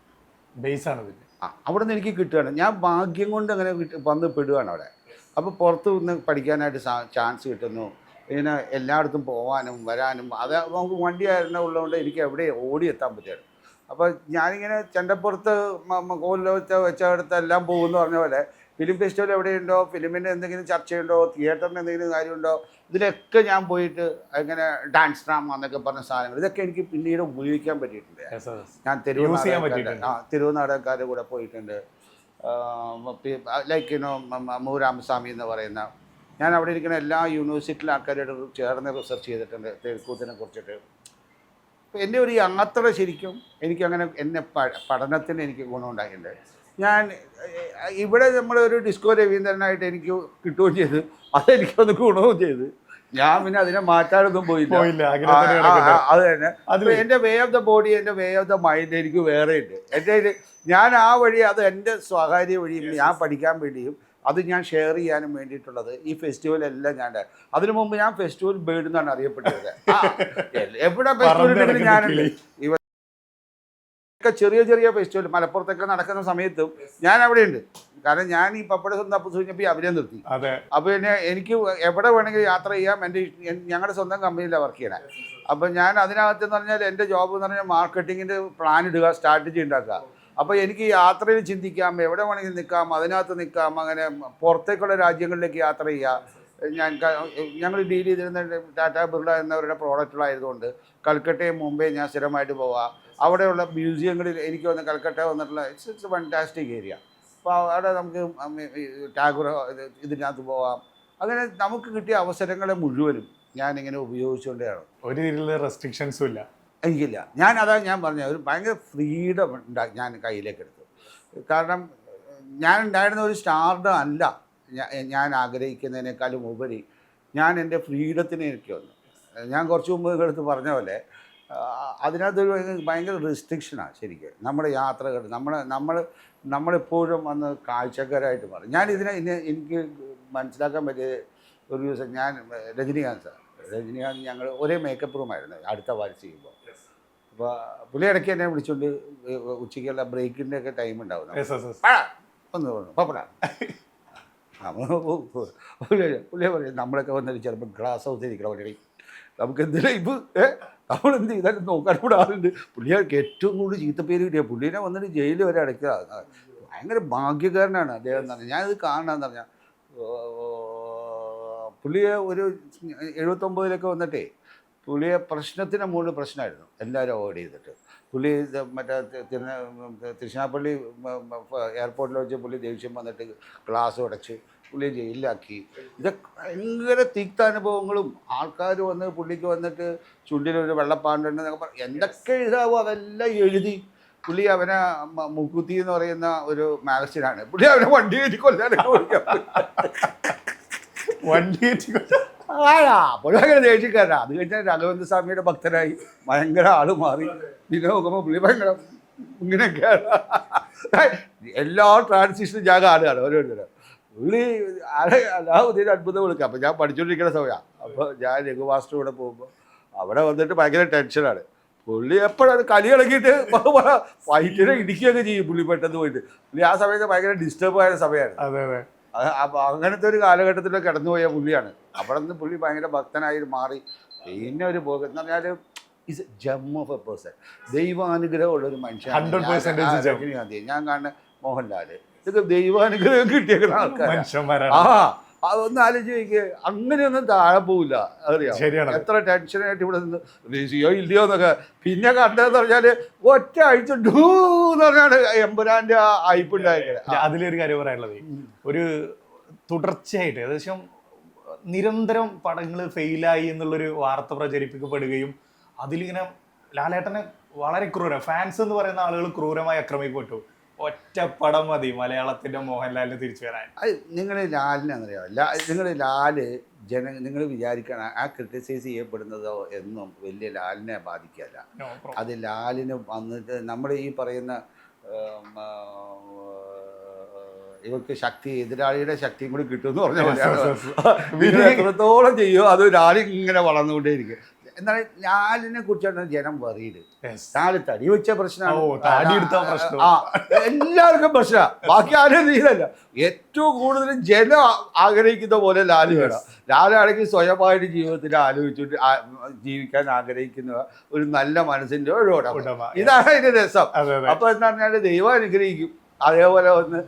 ബേസാണ് ആ അവിടെ നിന്ന് എനിക്ക് കിട്ടുകയാണ്. ഞാൻ ഭാഗ്യം കൊണ്ട് അങ്ങനെ വന്ന് പെടുകയാണ് അവിടെ. അപ്പോൾ പുറത്ത് നിന്ന് പഠിക്കാനായിട്ട് ചാൻസ് കിട്ടുന്നു. ഇങ്ങനെ എല്ലായിടത്തും പോകാനും വരാനും അത് നമുക്ക് വണ്ടി ആയിരുന്നു ഉള്ളതുകൊണ്ട് എനിക്ക് എവിടെ ഓടി എത്താൻ പറ്റുകയാണ് അപ്പോൾ ഞാനിങ്ങനെ ചെണ്ടപ്പുറത്ത് കോലിൽ വെച്ച എല്ലാം പോകുമെന്ന് പറഞ്ഞ പോലെ ഫിലിം ഫെസ്റ്റിവൽ എവിടെയുണ്ടോ ഫിലിമിന്റെ എന്തെങ്കിലും ചർച്ചയുണ്ടോ തിയേറ്ററിന് എന്തെങ്കിലും കാര്യമുണ്ടോ ഇതിലൊക്കെ ഞാൻ പോയിട്ട് അങ്ങനെ ഡാൻസ് ഡ്രാമ എന്നൊക്കെ പറഞ്ഞ സാധനങ്ങൾ ഇതൊക്കെ എനിക്ക് പിന്നീട് ഉപയോഗിക്കാൻ പറ്റിയിട്ടുണ്ട്. ഞാൻ തെരുവ്. ആ തെരുവ് നാടകക്കാരുടെ കൂടെ പോയിട്ടുണ്ട്. ലൈക്ക് യുനോ മൂ രാമസ്വാമി എന്ന് പറയുന്ന ഞാൻ അവിടെ ഇരിക്കുന്ന എല്ലാ യൂണിവേഴ്സിറ്റിയിലെ ആൾക്കാരോട് ചേർന്ന് റിസർച്ച് ചെയ്തിട്ടുണ്ട് തെരുക്കൂത്തിനെ കുറിച്ചിട്ട്. എന്റെ ഒരു യാത്ര ശരിക്കും എനിക്കങ്ങനെ എന്നെ പഠനത്തിന് എനിക്ക് ഗുണമുണ്ടായിട്ടുണ്ട്. ഞാൻ ഇവിടെ നമ്മളൊരു ഡിസ്കോ രവീന്ദ്രനായിട്ട് എനിക്ക് കിട്ടുകയും ചെയ്തു. അതെനിക്കൊന്ന് ഗുണവും ചെയ്ത്. ഞാൻ പിന്നെ അതിനെ മാറ്റാനൊന്നും പോയില്ല. അത് തന്നെ. എന്റെ വേ ഓഫ് ദ ബോഡി എന്റെ വേ ഓഫ് ദ മൈൻഡ് എനിക്ക് വേറെ ഉണ്ട്. എന്റെ ഞാൻ ആ വഴി അത് എന്റെ സ്വകാര്യ വഴിയും ഞാൻ പഠിക്കാൻ വേണ്ടിയും അത് ഞാൻ ഷെയർ ചെയ്യാനും വേണ്ടിയിട്ടുള്ളത് ഈ ഫെസ്റ്റിവൽ എല്ലാം ഞാൻ അതിനു മുമ്പ് ഞാൻ ഫെസ്റ്റിവൽ ബേർഡ് എന്നാണ് അറിയപ്പെട്ടത്. എവിടെ ഫെസ്റ്റിവൽ ഞാനുണ്ട്. കിളി. ഇവരൊക്കെ ചെറിയ ചെറിയ ഫെസ്റ്റിവൽ മലപ്പുറത്തൊക്കെ നടക്കുന്ന സമയത്തും ഞാൻ അവിടെ ഉണ്ട് കാരണം ഞാൻ ഈ പപ്പട സ്വന്തം അപ്പു സൂചിച്ചപ്പോൾ അവരെ നിർത്തി. അതെ. അപ്പോൾ പിന്നെ എനിക്ക് എവിടെ വേണമെങ്കിലും യാത്ര ചെയ്യാം. എന്റെ ഞങ്ങളുടെ സ്വന്തം കമ്പനിയിലാണ് വർക്ക് ചെയ്യണേ. അപ്പോൾ ഞാൻ അതിനകത്ത് എന്ന് പറഞ്ഞാൽ എന്റെ ജോബ് എന്ന് പറഞ്ഞാൽ മാർക്കറ്റിങ്ങിന്റെ പ്ലാൻ ഇടുക സ്ട്രാറ്റജി ഉണ്ടാക്കുക. അപ്പോൾ എനിക്ക് യാത്രയിൽ ചിന്തിക്കാം എവിടെ വേണമെങ്കിലും നിൽക്കാം അതിനകത്ത് നിൽക്കാം അങ്ങനെ പുറത്തേക്കുള്ള രാജ്യങ്ങളിലേക്ക് യാത്ര ചെയ്യുക. ഞാൻ ഞങ്ങൾ ഡീൽ ചെയ്തിരുന്ന ടാറ്റ ബിർള എന്നവരുടെ പ്രോഡക്റ്റുകളായതുകൊണ്ട് കൽക്കട്ടയും മുംബൈ ഞാൻ സ്ഥിരമായിട്ട് പോവാം. അവിടെയുള്ള മ്യൂസിയങ്ങളിൽ എനിക്ക് വന്ന് കൽക്കട്ട വന്നിട്ടുള്ള ഇറ്റ്സ് ഇറ്റ്സ് ഫണ്ടാസ്റ്റിക് ഏരിയ അപ്പോൾ അവിടെ നമുക്ക് ടാഗോർ ഇതിനകത്ത് പോവാം. അങ്ങനെ നമുക്ക് കിട്ടിയ അവസരങ്ങളെ മുഴുവനും ഞാൻ ഞാനിങ്ങനെ ഉപയോഗിച്ചുകൊണ്ടാണ് ഒരു രീതിയിലുള്ള റെസ്ട്രിക്ഷൻസും ഇല്ല. എനിക്കില്ല. ഞാൻ അതാ ഞാൻ പറഞ്ഞ ഒരു ഭയങ്കര ഫ്രീഡം ഉണ്ടാ ഞാൻ കയ്യിലേക്ക് എടുത്തു. കാരണം ഞാൻ ഉണ്ടായിരുന്ന ഒരു സ്റ്റാർഡ് അല്ല. ഞാൻ ആഗ്രഹിക്കുന്നതിനേക്കാളും ഉപരി ഞാൻ എന്റെ ഫ്രീഡത്തിനെ എനിക്ക് വന്നു. ഞാൻ കുറച്ച് മുമ്പ് എടുത്ത് പറഞ്ഞ പോലെ അതിനകത്തൊരു ഭയങ്കര- റെസ്ട്രിക്ഷനാണ് ശരിക്കും. നമ്മുടെ യാത്രകൾ നമ്മൾ നമ്മൾ നമ്മളെപ്പോഴും വന്ന് കാഴ്ചക്കാരായിട്ട് മാറും. ഞാൻ ഇതിനെ ഇനി എനിക്ക് മനസ്സിലാക്കാൻ പറ്റിയ ഒരു ദിവസം ഞാൻ രജനീകാന്ത് സാർ രജനീകാന്ത് ഞങ്ങൾ ഒരേ മേക്കപ്പ് റൂമായിരുന്നു അടുത്ത വാരിച്ച് ചെയ്യുമ്പോൾ അപ്പോൾ പുള്ളി ഇടയ്ക്ക് എന്നെ വിളിച്ചുകൊണ്ട് ഉച്ചയ്ക്കുള്ള ബ്രേക്കിന്റെ ഒക്കെ ടൈം ഉണ്ടാവും. ഒന്ന് പറഞ്ഞു പപ്പട. പുള്ളിയെ പറയും നമ്മളൊക്കെ വന്നിട്ട് ചിലപ്പോൾ ഗ്ലാസ് ഹൗസ് ഇരിക്കണം നമുക്ക് എന്തിനാ ഇത് എന്ത് ചെയ്താലും നോക്കാൻ കൂടെ ആളുണ്ട്. പുള്ളിയാൾക്ക് ഏറ്റവും കൂടുതൽ ചീത്തപ്പേര് കിട്ടിയ പുള്ളീനെ വന്നിട്ട് ജയിലിൽ വരെ അടയ്ക്കുക. ഭയങ്കര ഭാഗ്യകാരനാണ് അദ്ദേഹം എന്ന് പറഞ്ഞാൽ. ഞാനിത് കാണണമെന്ന് പറഞ്ഞാൽ പുള്ളിയെ ഒരു എഴുപത്തൊമ്പതിലൊക്കെ വന്നിട്ടേ പുള്ളിയെ പ്രശ്നത്തിന് മുകളിൽ പ്രശ്നമായിരുന്നു. എല്ലാവരും അവോയ്ഡ് ചെയ്തിട്ട്. പുള്ളി മറ്റേ തിരുന- തിരുച്ചിനാപ്പള്ളി എയർപോർട്ടിൽ വെച്ച് പുള്ളി ദേഷ്യം വന്നിട്ട് ഗ്ലാസ് ഉടച്ച് പുള്ളിയെ ജയിലിലാക്കി. ഇതൊക്കെ ഭയങ്കര തീക്താനുഭവങ്ങളും ആൾക്കാർ വന്ന് പുള്ളിക്ക് വന്നിട്ട് ചുണ്ടിലൊരു വെള്ളപ്പാണ്ടെന്നൊക്കെ പറ എന്തൊക്കെ എഴുതാവോ അതെല്ലാം എഴുതി പുള്ളി അവനെ മുക്കുത്തി എന്ന് പറയുന്ന ഒരു മാഗസിനാണ്. പുള്ളി അവനെ വണ്ടി കയറ്റി കൊല്ലാനൊക്കെ വണ്ടി കയറ്റി ആടാ അപ്പോഴും അങ്ങനെ ദേഷ്യക്കാരനാ അത് കഴിഞ്ഞാൽ രാഘവേന്ദ്ര സ്വാമിയുടെ ഭക്തരായി ഭയങ്കര ആൾ മാറി. പിന്നെ നോക്കുമ്പോൾ പുള്ളി ഭയങ്കര ഇങ്ങനെയൊക്കെയാണ്. എല്ലാ ട്രാൻസിഷനും ഞാൻ കാണുകയാണ് ഓരോരുത്തരും. പുള്ളി ആരെ അല്ലാഹുദ്ദീൻ അത്ഭുതം വിളിക്കുക. അപ്പം ഞാൻ പഠിച്ചുകൊണ്ടിരിക്കുന്ന സമയമാണ് അപ്പോൾ ഞാൻ രഘുമാസ്റ്റർ കൂടെ പോകുമ്പോൾ അവിടെ വന്നിട്ട് ഭയങ്കര ടെൻഷനാണ്. പുള്ളി എപ്പോഴാണ് കളി ഇളക്കിയിട്ട് ഫൈറ്റിനെ ഇടിക്കുകയൊക്കെ ചെയ്യും പുള്ളി പെട്ടെന്ന് പോയിട്ട്. പുള്ളി ആ സമയത്ത് ഭയങ്കര ഡിസ്റ്റർബ് ആയ സമയമാണ്. അതെ അതെ. അങ്ങനത്തെ ഒരു കാലഘട്ടത്തിലൊക്കെ കടന്നുപോയ പുള്ളിയാണ്. അവിടെ നിന്ന് പുള്ളി ഭയങ്കര ഭക്തനായി മാറി. പിന്നെ ഒരു പോകും എന്ന് പറഞ്ഞാൽ is gem of a person ദൈവാനുഗ്രഹമുള്ള ഒരു 100% മനുഷ്യൻ. ഗാന്ധി ഞാൻ കാണുന്ന മോഹൻലാൽ. ഇതൊക്കെ ദൈവാനുഗ്രഹം കിട്ടിയ ആൾക്കാർ ആ അതൊന്ന് ആലോചിച്ച് നോക്കിയേ അങ്ങനെയൊന്നും താഴെ പോവില്ല. അറിയാം? ശരിയാണ്. എത്ര ടെൻഷനായിട്ട് ഇവിടെ നിന്ന് റിസിയോ ഇല്ലയോ എന്നൊക്കെ പിന്നെ കണ്ടതെന്ന് പറഞ്ഞാൽ ഒറ്റ ആഴ്ച ഡൂ എന്ന് പറഞ്ഞാണ് എമ്പുരാന്റെ ആ അയപ്പുണ്ടായത് അതിലൊരു കാര്യം പറയാനുള്ളത്. ഒരു തുടർച്ചയായിട്ട് ഏകദേശം നിരന്തരം പടങ്ങൾ ഫെയിലായി എന്നുള്ളൊരു വാർത്ത പ്രചരിപ്പിക്കപ്പെടുകയും അതിലിങ്ങനെ ലാലേട്ടനെ വളരെ ക്രൂരം ഫാൻസ് എന്ന് പറയുന്ന ആളുകൾ ക്രൂരമായി ആക്രമിക്കപ്പെട്ടു ഒറ്റ പടം മതി മലയാളത്തിന്റെ മോഹൻലാലിന് തിരിച്ചു വരാൻ. അത് നിങ്ങൾ ലാലിനെന്നറിയാം ലാ നിങ്ങൾ ലാൽ ജന നിങ്ങൾ വിചാരിക്കണം ആ ക്രിട്ടിസൈസ് ചെയ്യപ്പെടുന്നതോ എന്നും വലിയ ലാലിനെ ബാധിക്കല്ല അത് ലാലിന് വന്നിട്ട് നമ്മൾ ഈ പറയുന്ന ഇവർക്ക് ശക്തി എതിരാളിയുടെ ശക്തിയും കൂടി കിട്ടുമെന്ന് പറഞ്ഞ പോലെയാണ്. എത്രത്തോളം ചെയ്യുമോ അത് ലാലി ഇങ്ങനെ വളർന്നുകൊണ്ടേയിരിക്കും. എന്നാൽ ലാലിനെ കുറിച്ചാണ് ജനം വെറിയത് നാല് തടി വെച്ച പ്രശ്നമാണ്. എല്ലാവർക്കും പ്രശ്നമാണ് ബാക്കി ആരും നീലല്ല ഏറ്റവും കൂടുതൽ ജനം ആഗ്രഹിക്കുന്ന പോലെ ലാൽ വേണം. ലാലാണെങ്കിൽ സ്വയമായിട്ട് ജീവിതത്തിൽ ആലോചിച്ചിട്ട് ജീവിക്കാൻ ആഗ്രഹിക്കുന്ന ഒരു നല്ല മനസ്സിന്റെ ഒരു ഉടമ. ഇതാണ് അതിന്റെ രസം. അപ്പൊ എന്താ പറഞ്ഞാൽ ദൈവം അനുഗ്രഹിക്കും. അതേപോലെ ഒന്ന്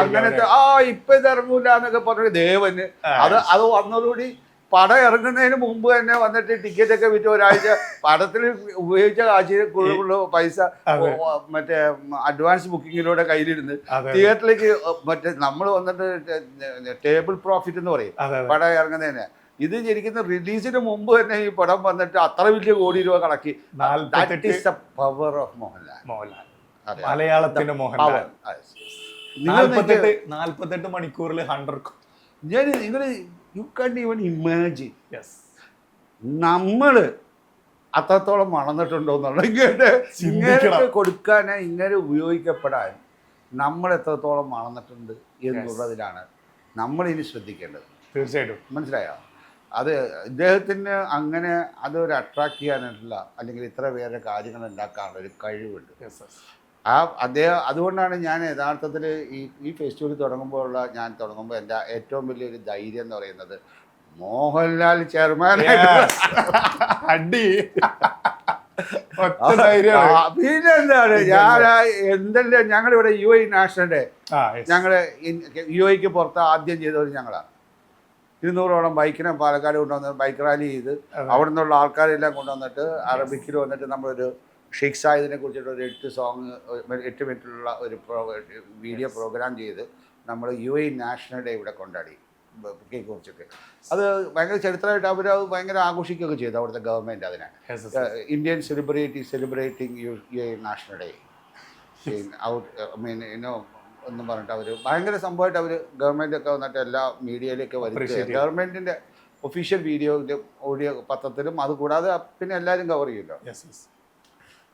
അങ്ങനത്തെ ആ ഇപ്പൊ ഇത് ഇറങ്ങൂല എന്നൊക്കെ പറഞ്ഞ ദേവന്. അത് അത് വന്നതോടുകൂടി പടം ഇറങ്ങുന്നതിന് മുമ്പ് തന്നെ വന്നിട്ട് ടിക്കറ്റ് ഒക്കെ വിറ്റ് ഒരാഴ്ച പടത്തിൽ ഉപയോഗിച്ച കാശിന് കൂടുതലുള്ള പൈസ മറ്റേ അഡ്വാൻസ് ബുക്കിങ്ങിലൂടെ കയ്യിലിരുന്ന് തിയേറ്ററിലേക്ക് മറ്റേ നമ്മൾ വന്നിട്ട് ടേബിൾ പ്രോഫിറ്റ് എന്ന് പറയും. പടം ഇറങ്ങുന്നതിന്. ഇത് ശരിക്കും റിലീസിന് മുമ്പ് തന്നെ ഈ പടം വന്നിട്ട് അത്ര വലിയ കോടി രൂപ കണക്കി പവർ ഓഫ് മോഹൻലാൽ. മോഹൻലാൽ. മലയാളത്തിന്റെ മോഹൻലാൽ നാല്പത്തെട്ട് നാല്പത്തെട്ട് മണിക്കൂറിൽ ഹൺഡ്രഡ് ഞാൻ നിങ്ങൾ you can even imagine yes നമ്മൾ അത്രത്തോളം വളർന്നിട്ടുണ്ടോ എന്നുള്ള ഇങ്ങനെ ഇങ്ങനെ. കൊടുക്കാൻ ഇങ്ങനെ ഉപയോഗിക്കപ്പെടാൻ നമ്മൾ എത്രത്തോളം വളർന്നിട്ടുണ്ട് എന്നുള്ളതിലാണ് നമ്മൾ ഇനി ശ്രദ്ധിക്കേണ്ടത്. തീർച്ചയായിട്ടും. മനസ്സിലായോ? അത് ഇദ്ദേഹത്തിന് അങ്ങനെ അതൊരു അട്രാക്ട് ചെയ്യാനായിട്ടുള്ള അല്ലെങ്കിൽ ഇത്ര പേരുടെ കാര്യങ്ങൾ ഉണ്ടാക്കാനുള്ള ഒരു കഴിവുണ്ട്. ആ അദ്ദേഹം അതുകൊണ്ടാണ് ഞാൻ യഥാർത്ഥത്തിൽ ഈ ഈ ഫെസ്റ്റിവൽ തുടങ്ങുമ്പോഴുള്ള ഞാൻ തുടങ്ങുമ്പോൾ എന്റെ ഏറ്റവും വലിയൊരു ധൈര്യം എന്ന് പറയുന്നത് മോഹൻലാൽ ചെയർമാൻ അടി. ഒറ്റ ധൈര്യമാണ്. പിന്നെ എന്താണ് ഞാൻ എന്തെല്ലാം ഞങ്ങളിവിടെ യു ഐ നാഷണൽ ഞങ്ങൾ യു ഐക്ക് പുറത്ത് ആദ്യം ചെയ്തവർ ഞങ്ങളാണ് ഇരുന്നൂറോളം ബൈക്കിനെ പാലക്കാട് കൊണ്ടുവന്ന് ബൈക്ക് റാലി ചെയ്ത്. അവിടെ നിന്നുള്ള ആൾക്കാരെല്ലാം കൊണ്ടുവന്നിട്ട് അറബിക്കിൽ വന്നിട്ട് നമ്മളൊരു ഷെയ്ഖ് സായിദിനെ കുറിച്ചിട്ട് ഒരു എട്ട് സോങ് എട്ട് മിനിറ്റുള്ള ഒരു പ്രോ വീഡിയോ പ്രോഗ്രാം ചെയ്ത് നമ്മൾ യു എ നാഷണൽ ഡേ ഇവിടെ കൊണ്ടാടി കേക്ക് കുറിച്ചൊക്കെ അത് ഭയങ്കര ചരിത്രമായിട്ട് അവർ അത് ഭയങ്കര ആഘോഷിക്കുകയൊക്കെ ചെയ്തു അവിടുത്തെ ഗവൺമെന്റ് അതിനെ. Indian celebrity celebrating U U I national day out I mean ഇനോ എന്നും പറഞ്ഞിട്ട് അവർ ഭയങ്കര സംഭവമായിട്ട് അവർ ഗവൺമെന്റ് ഒക്കെ വന്നിട്ട് എല്ലാ മീഡിയയിലൊക്കെ വരുത്തി ഗവൺമെന്റിന്റെ ഒഫീഷ്യൽ വീഡിയോ ഓഡിയോ പത്രത്തിലും അതുകൂടാതെ പിന്നെ എല്ലാവരും കവർ ചെയ്യുമല്ലോ.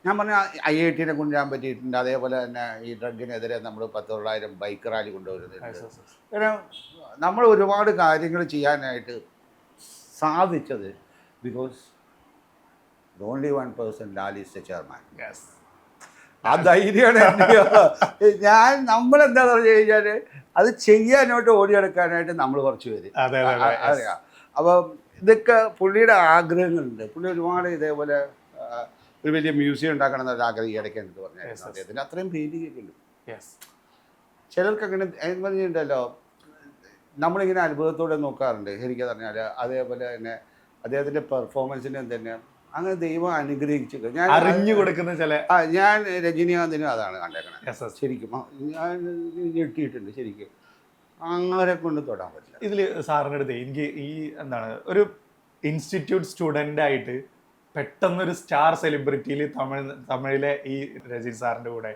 ഞാൻ പറഞ്ഞ ഐ ഐ ടിനെ കൊണ്ടുവരാൻ പറ്റിയിട്ടുണ്ട്. അതേപോലെ തന്നെ ഈ ഡ്രഗിനെതിരെ നമ്മൾ പത്ത് തൊള്ളായിരം ബൈക്ക് റാലി കൊണ്ടുവരുന്നുണ്ട്. കാരണം നമ്മൾ ഒരുപാട് കാര്യങ്ങൾ ചെയ്യാനായിട്ട് സാധിച്ചത് because only one person Lal is the chairman. ആ ധൈര്യമാണ് ഞാൻ നമ്മളെന്താ പറഞ്ഞു കഴിഞ്ഞാൽ അത് ചെയ്യാനോട്ട് ഓടിയെടുക്കാനായിട്ട് നമ്മൾ കുറച്ച് പേര്. അറിയാം. അപ്പം ഇതൊക്കെ പുള്ളിയുടെ ആഗ്രഹങ്ങളുണ്ട്. പുള്ളി ഒരുപാട് ഇതേപോലെ ഒരു വലിയ മ്യൂസിയം ഉണ്ടാക്കണം എന്നൊരു ആഗ്രഹം ഈ ഇടയ്ക്ക് Yes, പറഞ്ഞായിരുന്നു അദ്ദേഹത്തിന്. അത്രയും പെയിന്റിംഗ് ഒക്കെ ഉണ്ട് Yes. ചിലർക്ക് അങ്ങനെ പറഞ്ഞിട്ടുണ്ടല്ലോ നമ്മളിങ്ങനെ അനുഭവത്തോടെ നോക്കാറുണ്ട്. ശരിക്കും പറഞ്ഞാൽ അതേപോലെ തന്നെ അദ്ദേഹത്തിന്റെ പെർഫോമൻസിനെ തന്നെ അങ്ങനെ ദൈവം അനുഗ്രഹിച്ചു ഞാൻ അറിഞ്ഞു കൊടുക്കുന്ന ചില ആ ഞാൻ രജനീകാന്തിനും അതാണ് കണ്ടേക്കണത്. ശരിക്കും. ഞാൻ ഞെട്ടിയിട്ടുണ്ട് ശരിക്കും. അങ്ങനെ കൊണ്ട് തൊടാൻ പറ്റില്ല. ഇതിൽ സാറിന്റെ അടുത്ത് എനിക്ക് ഈ എന്താണ് ഒരു ഇൻസ്റ്റിറ്റ്യൂട്ട് സ്റ്റുഡന്റ് ആയിട്ട് പെട്ടെന്നൊരു സ്റ്റാർ സെലിബ്രിറ്റിയിൽ തമിഴ് തമിഴിലെ ഈ രജിത് സാറിന്റെ കൂടെ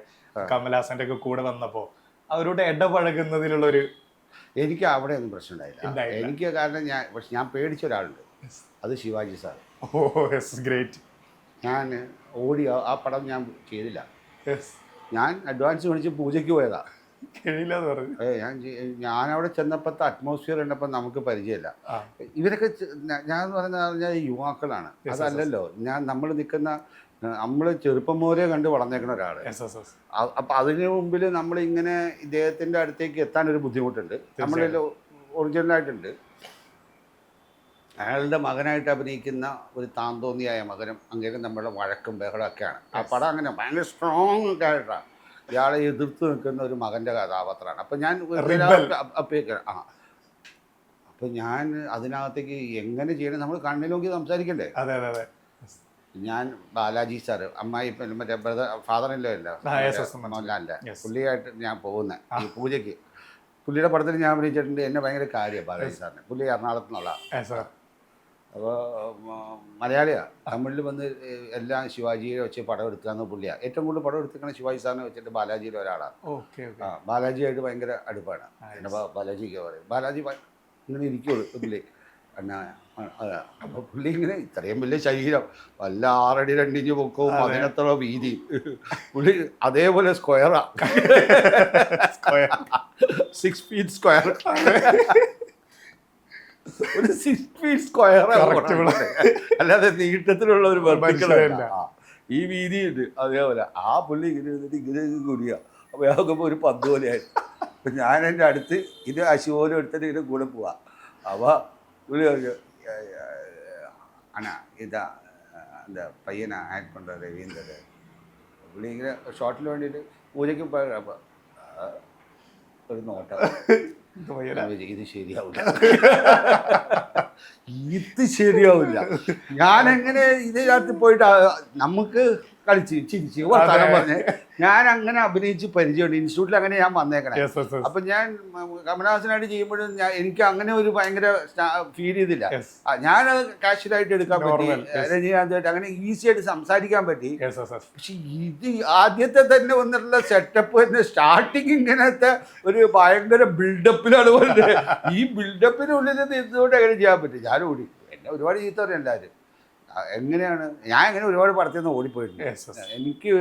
കമലഹാസന്റെ ഒക്കെ കൂടെ വന്നപ്പോ അവരോട് ഇടപഴകുന്നതിലുള്ള ഒരു എനിക്ക് അവിടെ ഒന്നും പ്രശ്നം ഉണ്ടായില്ല. എനിക്ക് കാരണം ഞാൻ പക്ഷെ ഞാൻ പേടിച്ച ഒരാളുണ്ട്. അത് ശിവാജി സാർ. ഓ ഗ്രേറ്റ് ഞാൻ ഓടി ആ- പടം ഞാൻ ചെയ്തില്ല. ഞാൻ അഡ്വാൻസ് മേടിച്ച് പൂജയ്ക്ക് പോയതാ. കഴിയില്ല എന്ന് പറഞ്ഞു. ഏ, ഞാൻ ഞാൻ അവിടെ ചെന്നപ്പോഴത്തെ അറ്റ്മോസ്ഫിയർ കണ്ടപ്പോൾ നമുക്ക് പരിചയമില്ല. ഇവരൊക്കെ ഞാൻ പറഞ്ഞ പറഞ്ഞാൽ യുവാക്കളാണ്. അതല്ലല്ലോ ഞാൻ നമ്മൾ നിൽക്കുന്ന നമ്മൾ ചെറുപ്പം മുതലേ കണ്ട് വളർന്നേക്കുന്ന ഒരാൾ എസ് അപ്പം അതിന് മുമ്പിൽ നമ്മൾ ഇങ്ങനെ ഇദ്ദേഹത്തിന്റെ അടുത്തേക്ക് എത്താൻ ഒരു ബുദ്ധിമുട്ടുണ്ട്. നമ്മളിൽ ഒറിജിനലായിട്ടുണ്ട്. അയാളുടെ മകനായിട്ട് അഭിനയിക്കുന്ന ഒരു താന്തോന്നിയായ മകനും അങ്ങനെ നമ്മളുടെ വഴക്കും ബഹളമൊക്കെയാണ്. ആ പടം അങ്ങനെ ഭയങ്കര സ്ട്രോങ് ക്യാരക്ടറാണ് ഇയാളെ എതിർത്ത് നിൽക്കുന്ന ഒരു മകന്റെ കഥാപാത്രമാണ്. അപ്പം ഞാൻ. ആ. അപ്പം ഞാൻ അതിനകത്തേക്ക് എങ്ങനെ ചെയ്യണം നമ്മൾ കണ്ണിൽ നോക്കി സംസാരിക്കണ്ടേ? അതെ അതെ അതെ. ഞാൻ ബാലാജി സാറ് അമ്മായി മറ്റേ ബ്രദർ ഫാദറിന്റെ മോഹൻലാലിന്റെ പുള്ളിയായിട്ട് ഞാൻ പോകുന്നത് ഈ പൂജയ്ക്ക്. പുള്ളിയുടെ പടത്തിൽ ഞാൻ അഭിനയിച്ചിട്ടുണ്ട്. എന്നെ ഭയങ്കര കാര്യമാണ് ബാലാജി സാറിന് പുള്ളി എറണാകുളത്ത് നിന്നുള്ള Yes, sir. അപ്പോൾ മലയാളിയാണ് തമിഴിൽ വന്ന് എല്ലാം ശിവാജിയെ വെച്ച് പടം എടുക്കാന്ന് പുള്ളിയാണ് ഏറ്റവും കൂടുതൽ പടം എടുത്തിരിക്കുന്ന ശിവാജി സാറിനെ വെച്ചിട്ട് ബാലാജിയിലെ ഒരാളാണ്. ആ ബാലാജിയായിട്ട് ഭയങ്കര അടുപ്പാണ്. എന്നെ ബാ- ബാലാജിക്ക് പറയും ബാലാജി ഇങ്ങനെ ഇരിക്കുള്ളൂ പുള്ളി. എന്നാ അപ്പൊ അപ്പോൾ പുള്ളി ഇങ്ങനെ ഇത്രയും വലിയ ശരീരം. വല്ല ആറടി രണ്ടിഞ്ച് പൊക്കവും അതിനത്ര വീതി. പുള്ളി അതേപോലെ സ്ക്വയറാ. സ്ക്വയർ സിക്സ് ഫീറ്റ് സ്ക്വയർ ഒരു സിക്സ് ഫീറ്റ് സ്ക്വയർ Correct ഇവിടെ. അല്ലാതെ നീട്ടത്തിലുള്ള ഒരു vertical അല്ല. മനുഷ്യരല്ല. ആ. ഈ വീതിയുണ്ട് അതേപോലെ ആ പുള്ളി ഇങ്ങനെ ഇരുന്നിട്ട് ഇങ്ങനെ കുടിയ അപ്പോൾ നോക്കുമ്പോൾ ഒരു പന്ത് പോലെയായി അപ്പം ഞാൻ എൻ്റെ അടുത്ത് ഇത് അശുപോലും എടുത്തിട്ട് ഇതിൻ്റെ കൂടെ പോവാ അപ്പോൾ പുള്ളി പറഞ്ഞു അണ്ണാ ഇതാ அந்த പയ്യനാ ആക്ട് பண்ணுற രവീന്ദ്രൻ പുള്ളി ഇങ്ങനെ ഷോർട്ടിന് വേണ്ടിയിട്ട് പൂജയ്ക്ക് പോയ അപ്പോൾ ഒരു നോട്ടം ഇത് ശരിയാവില്ല ഇത് ശരിയാവില്ല ഞാൻ എങ്ങനെ ഇതിനകത്ത് പോയിട്ട് നമുക്ക് കളിച്ച് ചിരിച്ച് വർത്താനം പറഞ്ഞ് ഞാൻ അങ്ങനെ അഭിനയിച്ച് പരിചയമുണ്ട്. ഇൻസ്റ്റിറ്റ്യൂട്ടിൽ അങ്ങനെ ഞാൻ വന്നേക്കണേ. അപ്പൊ ഞാൻ കമലഹാസനായിട്ട് ചെയ്യുമ്പോഴും എനിക്ക് അങ്ങനെ ഒരു ഭയങ്കര ഫീൽ ചെയ്തില്ല. ഞാനത് കാഷ്വലായിട്ട് എടുക്കാൻ പറ്റി. രജനീകാന്തായിട്ട് അങ്ങനെ ഈസി ആയിട്ട് സംസാരിക്കാൻ പറ്റി. പക്ഷെ ഇത് ആദ്യത്തെ തന്നെ വന്നിട്ടുള്ള സെറ്റപ്പ് തന്നെ സ്റ്റാർട്ടിങ് ഇങ്ങനത്തെ ഒരു ഭയങ്കര ബിൽഡപ്പിലാണ് പോലെ ഈ ബിൽഡപ്പിനുള്ളിൽ നിന്നുകൊണ്ട് എങ്ങനെ ചെയ്യാൻ പറ്റും. ഞാൻ ഓടി. എന്നെ ഒരുപാട് ചീത്ത പറയും എല്ലാവരും. എങ്ങനെയാണ് ഞാൻ എങ്ങനെ ഒരുപാട് പടത്തിൽ നിന്ന് ഓടിപ്പോയിട്ടുണ്ട്. എനിക്ക്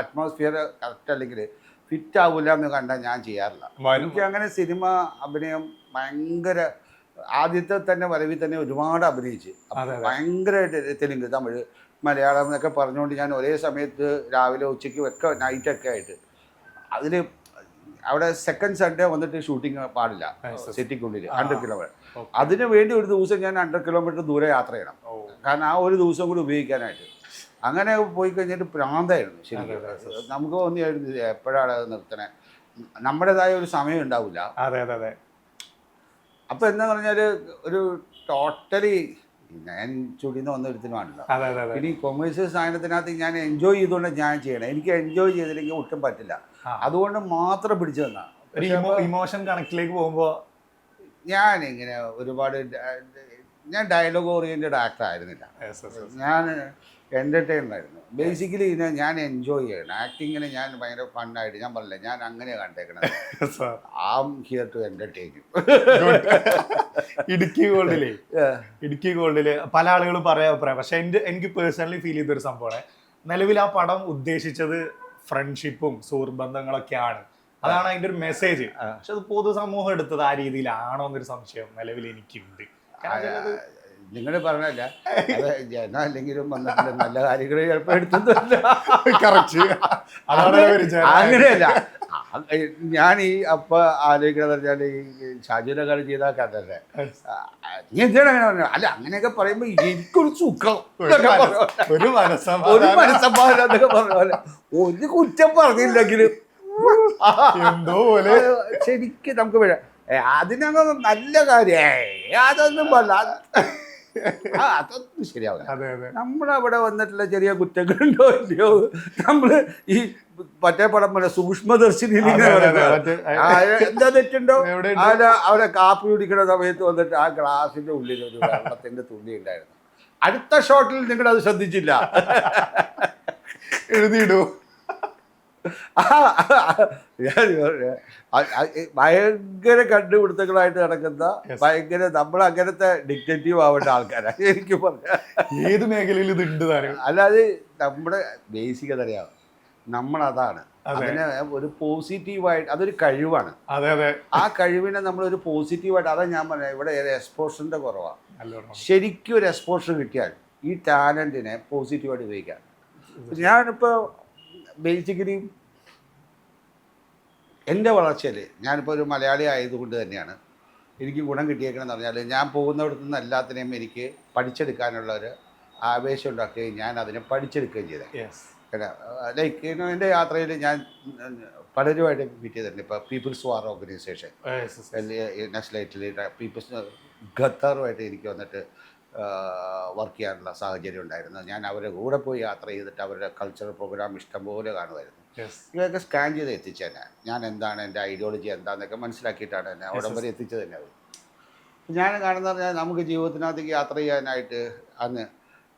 അറ്റ്മോസ്ഫിയർ കറക്റ്റ് അല്ലെങ്കിൽ ഫിറ്റ് ആവില്ല എന്ന് കണ്ടാൽ ഞാൻ ചെയ്യാറില്ല എനിക്ക് അങ്ങനെ സിനിമ അഭിനയം ഭയങ്കര ആദ്യത്തെ തന്നെ വരവിൽ തന്നെ ഒരുപാട് അഭിനയിച്ച്. ഭയങ്കരമായിട്ട് തെലുങ്ക് തമിഴ് മലയാളം എന്നൊക്കെ പറഞ്ഞുകൊണ്ട് ഞാൻ ഒരേ സമയത്ത് രാവിലെ ഉച്ചയ്ക്ക് ഒക്കെ നൈറ്റൊക്കെ ആയിട്ട് അതിൽ അവിടെ സെക്കൻഡ് സൺഡേ വന്നിട്ട് ഷൂട്ടിങ് പാടില്ല. സിറ്റിക്കുള്ളിൽ. ഹൺഡ്രഡ് കിലോമീറ്റർ അതിനു വേണ്ടി ഒരു ദിവസം ഞാൻ ഹൺഡ്രഡ് കിലോമീറ്റർ ദൂരെ യാത്ര ചെയ്യണം. കാരണം ആ ഒരു ദിവസം കൂടി ഉപയോഗിക്കാനായിട്ട്. അങ്ങനെ പോയി കഴിഞ്ഞിട്ട് പ്രാന്തായിരുന്നു ശരിക്കും. നമുക്ക് തോന്നിയായിരുന്നു എപ്പോഴാണ് അത് നിർത്തണേ? നമ്മുടേതായ ഒരു സമയം ഉണ്ടാവില്ല. അതെ അതെ അതെ. അപ്പോൾ എന്താ പറഞ്ഞാൽ ഒരു ടോട്ടലി ഞാൻ ചുടിന്ന് വന്ന ഒരുത്തിനുമാണല്ലോ ഇനി കൊമേഴ്സ്യൽ സാധനത്തിനകത്ത് ഞാൻ എൻജോയ് ചെയ്തുകൊണ്ട് ഞാൻ ചെയ്യണം. എനിക്ക് എൻജോയ് ചെയ്തില്ലെങ്കിൽ ഒട്ടും പറ്റില്ല. അതുകൊണ്ട് മാത്രം പിടിച്ചു തന്നാണ് ഒരു ഇമോഷൻ കണക്റ്റിലേക്ക് പോകുമ്പോ ഞാൻ ഇങ്ങനെ ഒരുപാട് ഞാൻ ഡയലോഗ് ഓറിയന്റഡ് ആക്ടർ ആയിരുന്നില്ല. ഞാൻ എന്റർടൈനർ ആയിരുന്നു. ബേസിക്കലി ഇതിനെ ഞാൻ എൻജോയ് ചെയ്യണം. ആക്ടിങ്ങിനെ ഞാൻ ഭയങ്കര ഫണ്ണായിട്ട് ഞാൻ പറഞ്ഞില്ല ഞാൻ അങ്ങനെ കണ്ടേക്കണത്. I. Am here to entertain you Idukki ഗോൾഡിലെ Idukki ഗോൾഡിൽ പല ആളുകളും പറയാൻ അഭിപ്രായം പക്ഷെ എന്റെ എനിക്ക് പേഴ്സണലി ഫീൽ ചെയ്തൊരു സംഭവമാണ്. നിലവിൽ ആ പടം ഉദ്ദേശിച്ചത് ഫ്രണ്ട്ഷിപ്പും സുഹൃബന്ധങ്ങളൊക്കെയാണ് അതാണ് അതിന്റെ ഒരു മെസ്സേജ് പക്ഷെ അത് പൊതുസമൂഹം എടുത്തത് ആ രീതിയിലാണോ എന്നൊരു സംശയം നിലവിൽ എനിക്കുണ്ട്. നിങ്ങൾ പറഞ്ഞല്ല ജന അല്ലെങ്കിലും വന്നിട്ടില്ല നല്ല കാര്യങ്ങൾ ചിലപ്പോൾ എടുത്തതല്ല അങ്ങനെയല്ല. ഞാൻ ഈ അപ്പ ആലോചിക്കണമെന്ന് പറഞ്ഞാൽ ഈ ഷാജുവിനെ കാര്യം ചെയ്താൽ കഥല്ലേ നീ എന്തിനാണ് അങ്ങനെ പറഞ്ഞത്? അല്ല അങ്ങനെയൊക്കെ പറയുമ്പോൾ എനിക്കൊരു സുഖം. ഒരു മനസ്സമാധാനം. എന്നൊക്കെ പറഞ്ഞ പോലെ. ഒരു കുറ്റം പറഞ്ഞില്ലെങ്കിലും എന്തോ പോലെ. ശരിക്കും നമുക്ക് വിടാം ഏ, അതിനൊക്കെ നല്ല കാര്യം. അതൊന്നും ആ, അതൊന്നും ശരിയാവില്ല. നമ്മളവിടെ വന്നിട്ടുള്ള ചെറിയ കുറ്റങ്ങളുണ്ടോ ഇല്ലയോ? നമ്മൾ ഈ മറ്റേ പടം പോലെ ആ, എന്താ തെറ്റുണ്ടോ? അവിടെ അവിടെ കാപ്പി കുടിക്കുന്ന സമയത്ത് വന്നിട്ട് ആ ഗ്ലാസിന്റെ ഉള്ളിൽ ഒരു വെള്ളത്തിന്റെ തുള്ളി ഉണ്ടായിരുന്നു. അടുത്ത ഷോട്ടിൽ നിങ്ങൾ അത് ശ്രദ്ധിച്ചില്ല. എഴുതിയിടൂ ആ, ഞാൻ പറഞ്ഞെ, ആ, ആ, ഈ ഭയങ്കര കണ്ടുപിടുത്തങ്ങളായിട്ട് നടക്കുന്ന ഭയങ്കര നമ്മൾ അങ്ങനത്തെ ഡിക്റ്റേറ്റീവ് ആവേണ്ട ആൾക്കാരാണ് എനിക്ക് പറഞ്ഞ ഏത് മേഖലയിൽ ഇത് ഉണ്ട് അല്ലാതെ നമ്മുടെ ബേസിക് അതറിയാം നമ്മൾ അതാണ് അതിനെ ഒരു പോസിറ്റീവായിട്ട് അതൊരു കഴിവാണ്. അതെ അതെ. ആ കഴിവിനെ നമ്മൾ ഒരു പോസിറ്റീവായിട്ട് അതാ ഞാൻ പറഞ്ഞത് ഇവിടെ എക്സ്പോഷറിന്റെ കുറവാണ് ശരിക്കും ഒരു എക്സ്പോഷർ കിട്ടിയാൽ ഈ ടാലന്റിനെ പോസിറ്റീവായിട്ട് ഉപയോഗിക്കാം. ഞാനിപ്പോൾ ബേസിക്കലി എന്റെ വളർച്ചയിൽ ഞാനിപ്പോൾ ഒരു മലയാളി ആയതുകൊണ്ട് തന്നെയാണ് എനിക്ക് ഗുണം കിട്ടിയേക്കണമെന്ന് പറഞ്ഞാൽ ഞാൻ പോകുന്നിടത്തു നിന്ന് എല്ലാത്തിനെയും എനിക്ക് പഠിച്ചെടുക്കാനുള്ള ഒരു ആവേശം ഉണ്ടാക്കുകയും ഞാൻ അതിനെ പഠിച്ചെടുക്കുകയും ചെയ്തത് ലൈക്ക് എന്റെ യാത്രയിൽ ഞാൻ പലരുമായിട്ട് മീറ്റ് ചെയ്തിട്ടുണ്ട്. ഇപ്പോൾ പീപ്പിൾസ് വാർ ഓർഗനൈസേഷൻ നാഷണൽ നെസ്ലൈറ്റിൽ പീപ്പിൾസ് ഖത്തറുമായിട്ട് എനിക്ക് വന്നിട്ട് വർക്ക് ചെയ്യാനുള്ള സാഹചര്യം ഉണ്ടായിരുന്നു. ഞാൻ അവരുടെ കൂടെ പോയി യാത്ര ചെയ്തിട്ട് അവരുടെ കൾച്ചറൽ പ്രോഗ്രാം ഇഷ്ടംപോലെ കാണുമായിരുന്നു. ഇവയൊക്കെ സ്കാൻ ചെയ്ത് എത്തിച്ചെന്നെ ഞാൻ. എന്താണ് എന്റെ ഐഡിയോളജി എന്താണെന്നൊക്കെ മനസ്സിലാക്കിയിട്ടാണ് എന്നെ അവിടം വരെ എത്തിച്ചത് തന്നെ അവർ ഞാൻ കാണുന്ന പറഞ്ഞാൽ നമുക്ക് ജീവിതത്തിനകത്തേക്ക് യാത്ര ചെയ്യാനായിട്ട് അന്ന്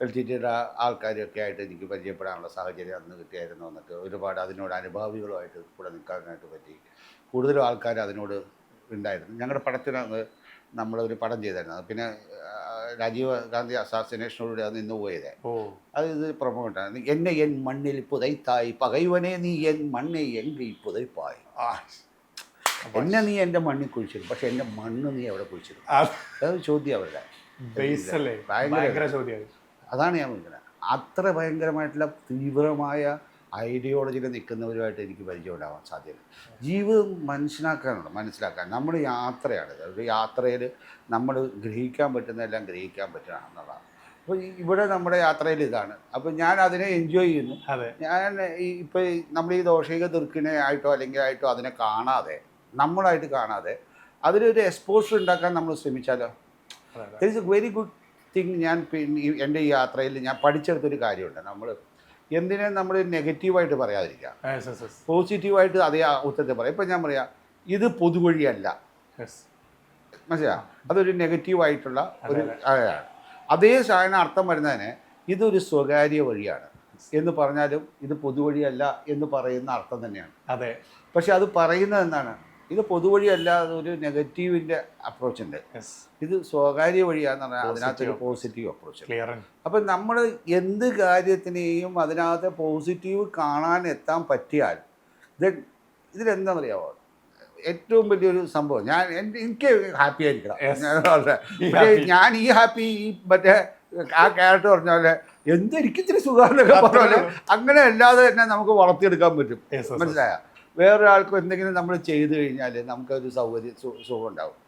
എൽ ടി ടിയുടെ ആൾക്കാരൊക്കെ ആയിട്ട് എനിക്ക് പരിചയപ്പെടാനുള്ള സാഹചര്യം അന്ന് കിട്ടിയായിരുന്നു എന്നൊക്കെ ഒരുപാട് അതിനോട് അനുഭാവികളുമായിട്ട് കൂടെ നിൽക്കാനായിട്ട് പറ്റി. കൂടുതലും ആൾക്കാർ അതിനോട് ഉണ്ടായിരുന്നു. ഞങ്ങളുടെ പടത്തിനകത്ത് നമ്മളൊരു പടം ചെയ്തായിരുന്നു. അത് പിന്നെ രാജീവ് ഗാന്ധി അസാസിനേഷനോടുകൂടി അത് നിന്ന് പോയത്. അത് ഇത് പ്രൊമോട്ടാണ് എന്നെ എൻ മണ്ണിൽ പുതൈത്തായി പകൈവനെ നീ എൻ മണ്ണെ എങ്കിൽ പുതൈപ്പായി എന്നെ നീ എന്റെ മണ്ണിൽ കുഴിച്ചിടും. പക്ഷെ എന്റെ മണ്ണ് നീ എവിടെ കുഴിച്ചിടും. അതൊരു ചോദ്യം അവരുടെ. ഭയങ്കര- ചോദ്യം അതാണ് ഞാൻ അത്ര ഭയങ്കരമായിട്ടുള്ള തീവ്രമായ ഐഡിയോളജിയിൽ നിൽക്കുന്നവരുമായിട്ട് എനിക്ക് പരിചയം ഉണ്ടാവാൻ സാധ്യത ജീവിതം മനസ്സിലാക്കാനുള്ള മനസ്സിലാക്കാൻ. നമ്മുടെ യാത്രയാണ്. ഒരു യാത്രയിൽ നമ്മൾ ഗ്രഹിക്കാൻ പറ്റുന്നതെല്ലാം ഗ്രഹിക്കാൻ പറ്റണം എന്നുള്ളതാണ് അപ്പോൾ ഇവിടെ നമ്മുടെ യാത്രയിൽ ഇതാണ്. അപ്പോൾ ഞാൻ അതിനെ എൻജോയ് ചെയ്യുന്നു. ഞാൻ ഈ ഇപ്പോൾ നമ്മൾ ഈ ദോഷിക ദുർക്കിനെ ആയിട്ടോ അല്ലെങ്കിൽ ആയിട്ടോ അതിനെ കാണാതെ നമ്മളായിട്ട് കാണാതെ അതിലൊരു എക്സ്പോഷർ ഉണ്ടാക്കാൻ നമ്മൾ ശ്രമിച്ചാലോ. There is a very good thing ഞാൻ പിന്നെ എന്റെ ഈ യാത്രയിൽ ഞാൻ പഠിച്ചെടുത്തൊരു കാര്യമുണ്ട്. നമ്മൾ എന്തിനെ നമ്മൾ നെഗറ്റീവായിട്ട് പറയാതിരിക്കുക. പോസിറ്റീവായിട്ട് അതേ ആ ഉത്തരത്തിൽ പറയാം. ഇപ്പം ഞാൻ പറയാം ഇത് പൊതുവഴിയല്ല. മനസ്സിലാ അതൊരു നെഗറ്റീവായിട്ടുള്ള ഒരു അതേ സാധനം അർത്ഥം വരുന്നതിന് ഇതൊരു സ്വകാര്യ വഴിയാണ് എന്ന് പറഞ്ഞാലും ഇത് പൊതുവഴിയല്ല എന്ന് പറയുന്ന അർത്ഥം തന്നെയാണ്. അതെ. പക്ഷെ അത് പറയുന്നത് എന്താണ്? ഇത് പൊതുവഴിയല്ല ഒരു നെഗറ്റീവിന്റെ അപ്രോച്ച് ഉണ്ട് ഇത് സ്വകാര്യ വഴിയാന്ന് പറഞ്ഞാൽ അതിനകത്തൊരു പോസിറ്റീവ് അപ്രോച്ച് അപ്പൊ നമ്മൾ എന്ത് കാര്യത്തിനെയും അതിനകത്ത് പോസിറ്റീവ് കാണാൻ എത്താൻ പറ്റിയാൽ ഇത് ഇതിലെന്താണെന്നറിയാമോ ഏറ്റവും വലിയൊരു സംഭവം ഞാൻ എനിക്ക് ഹാപ്പി ആയിരിക്കണം. ഞാൻ ഈ ഹാപ്പി ഈ മറ്റേ ആ ക്യാരക്ടർ പറഞ്ഞ പോലെ എന്ത് എനിക്ക് ഇത്തിരി സുഖമാണെന്നൊക്കെ പറഞ്ഞ പോലെ അങ്ങനെ അല്ലാതെ തന്നെ നമുക്ക് വളർത്തിയെടുക്കാൻ പറ്റും. മനസ്സിലായ? വേറൊരാൾക്കും എന്തെങ്കിലും നമ്മൾ ചെയ്തു കഴിഞ്ഞാൽ നമുക്കൊരു സൗകര്യം സുഖം ഉണ്ടാവും.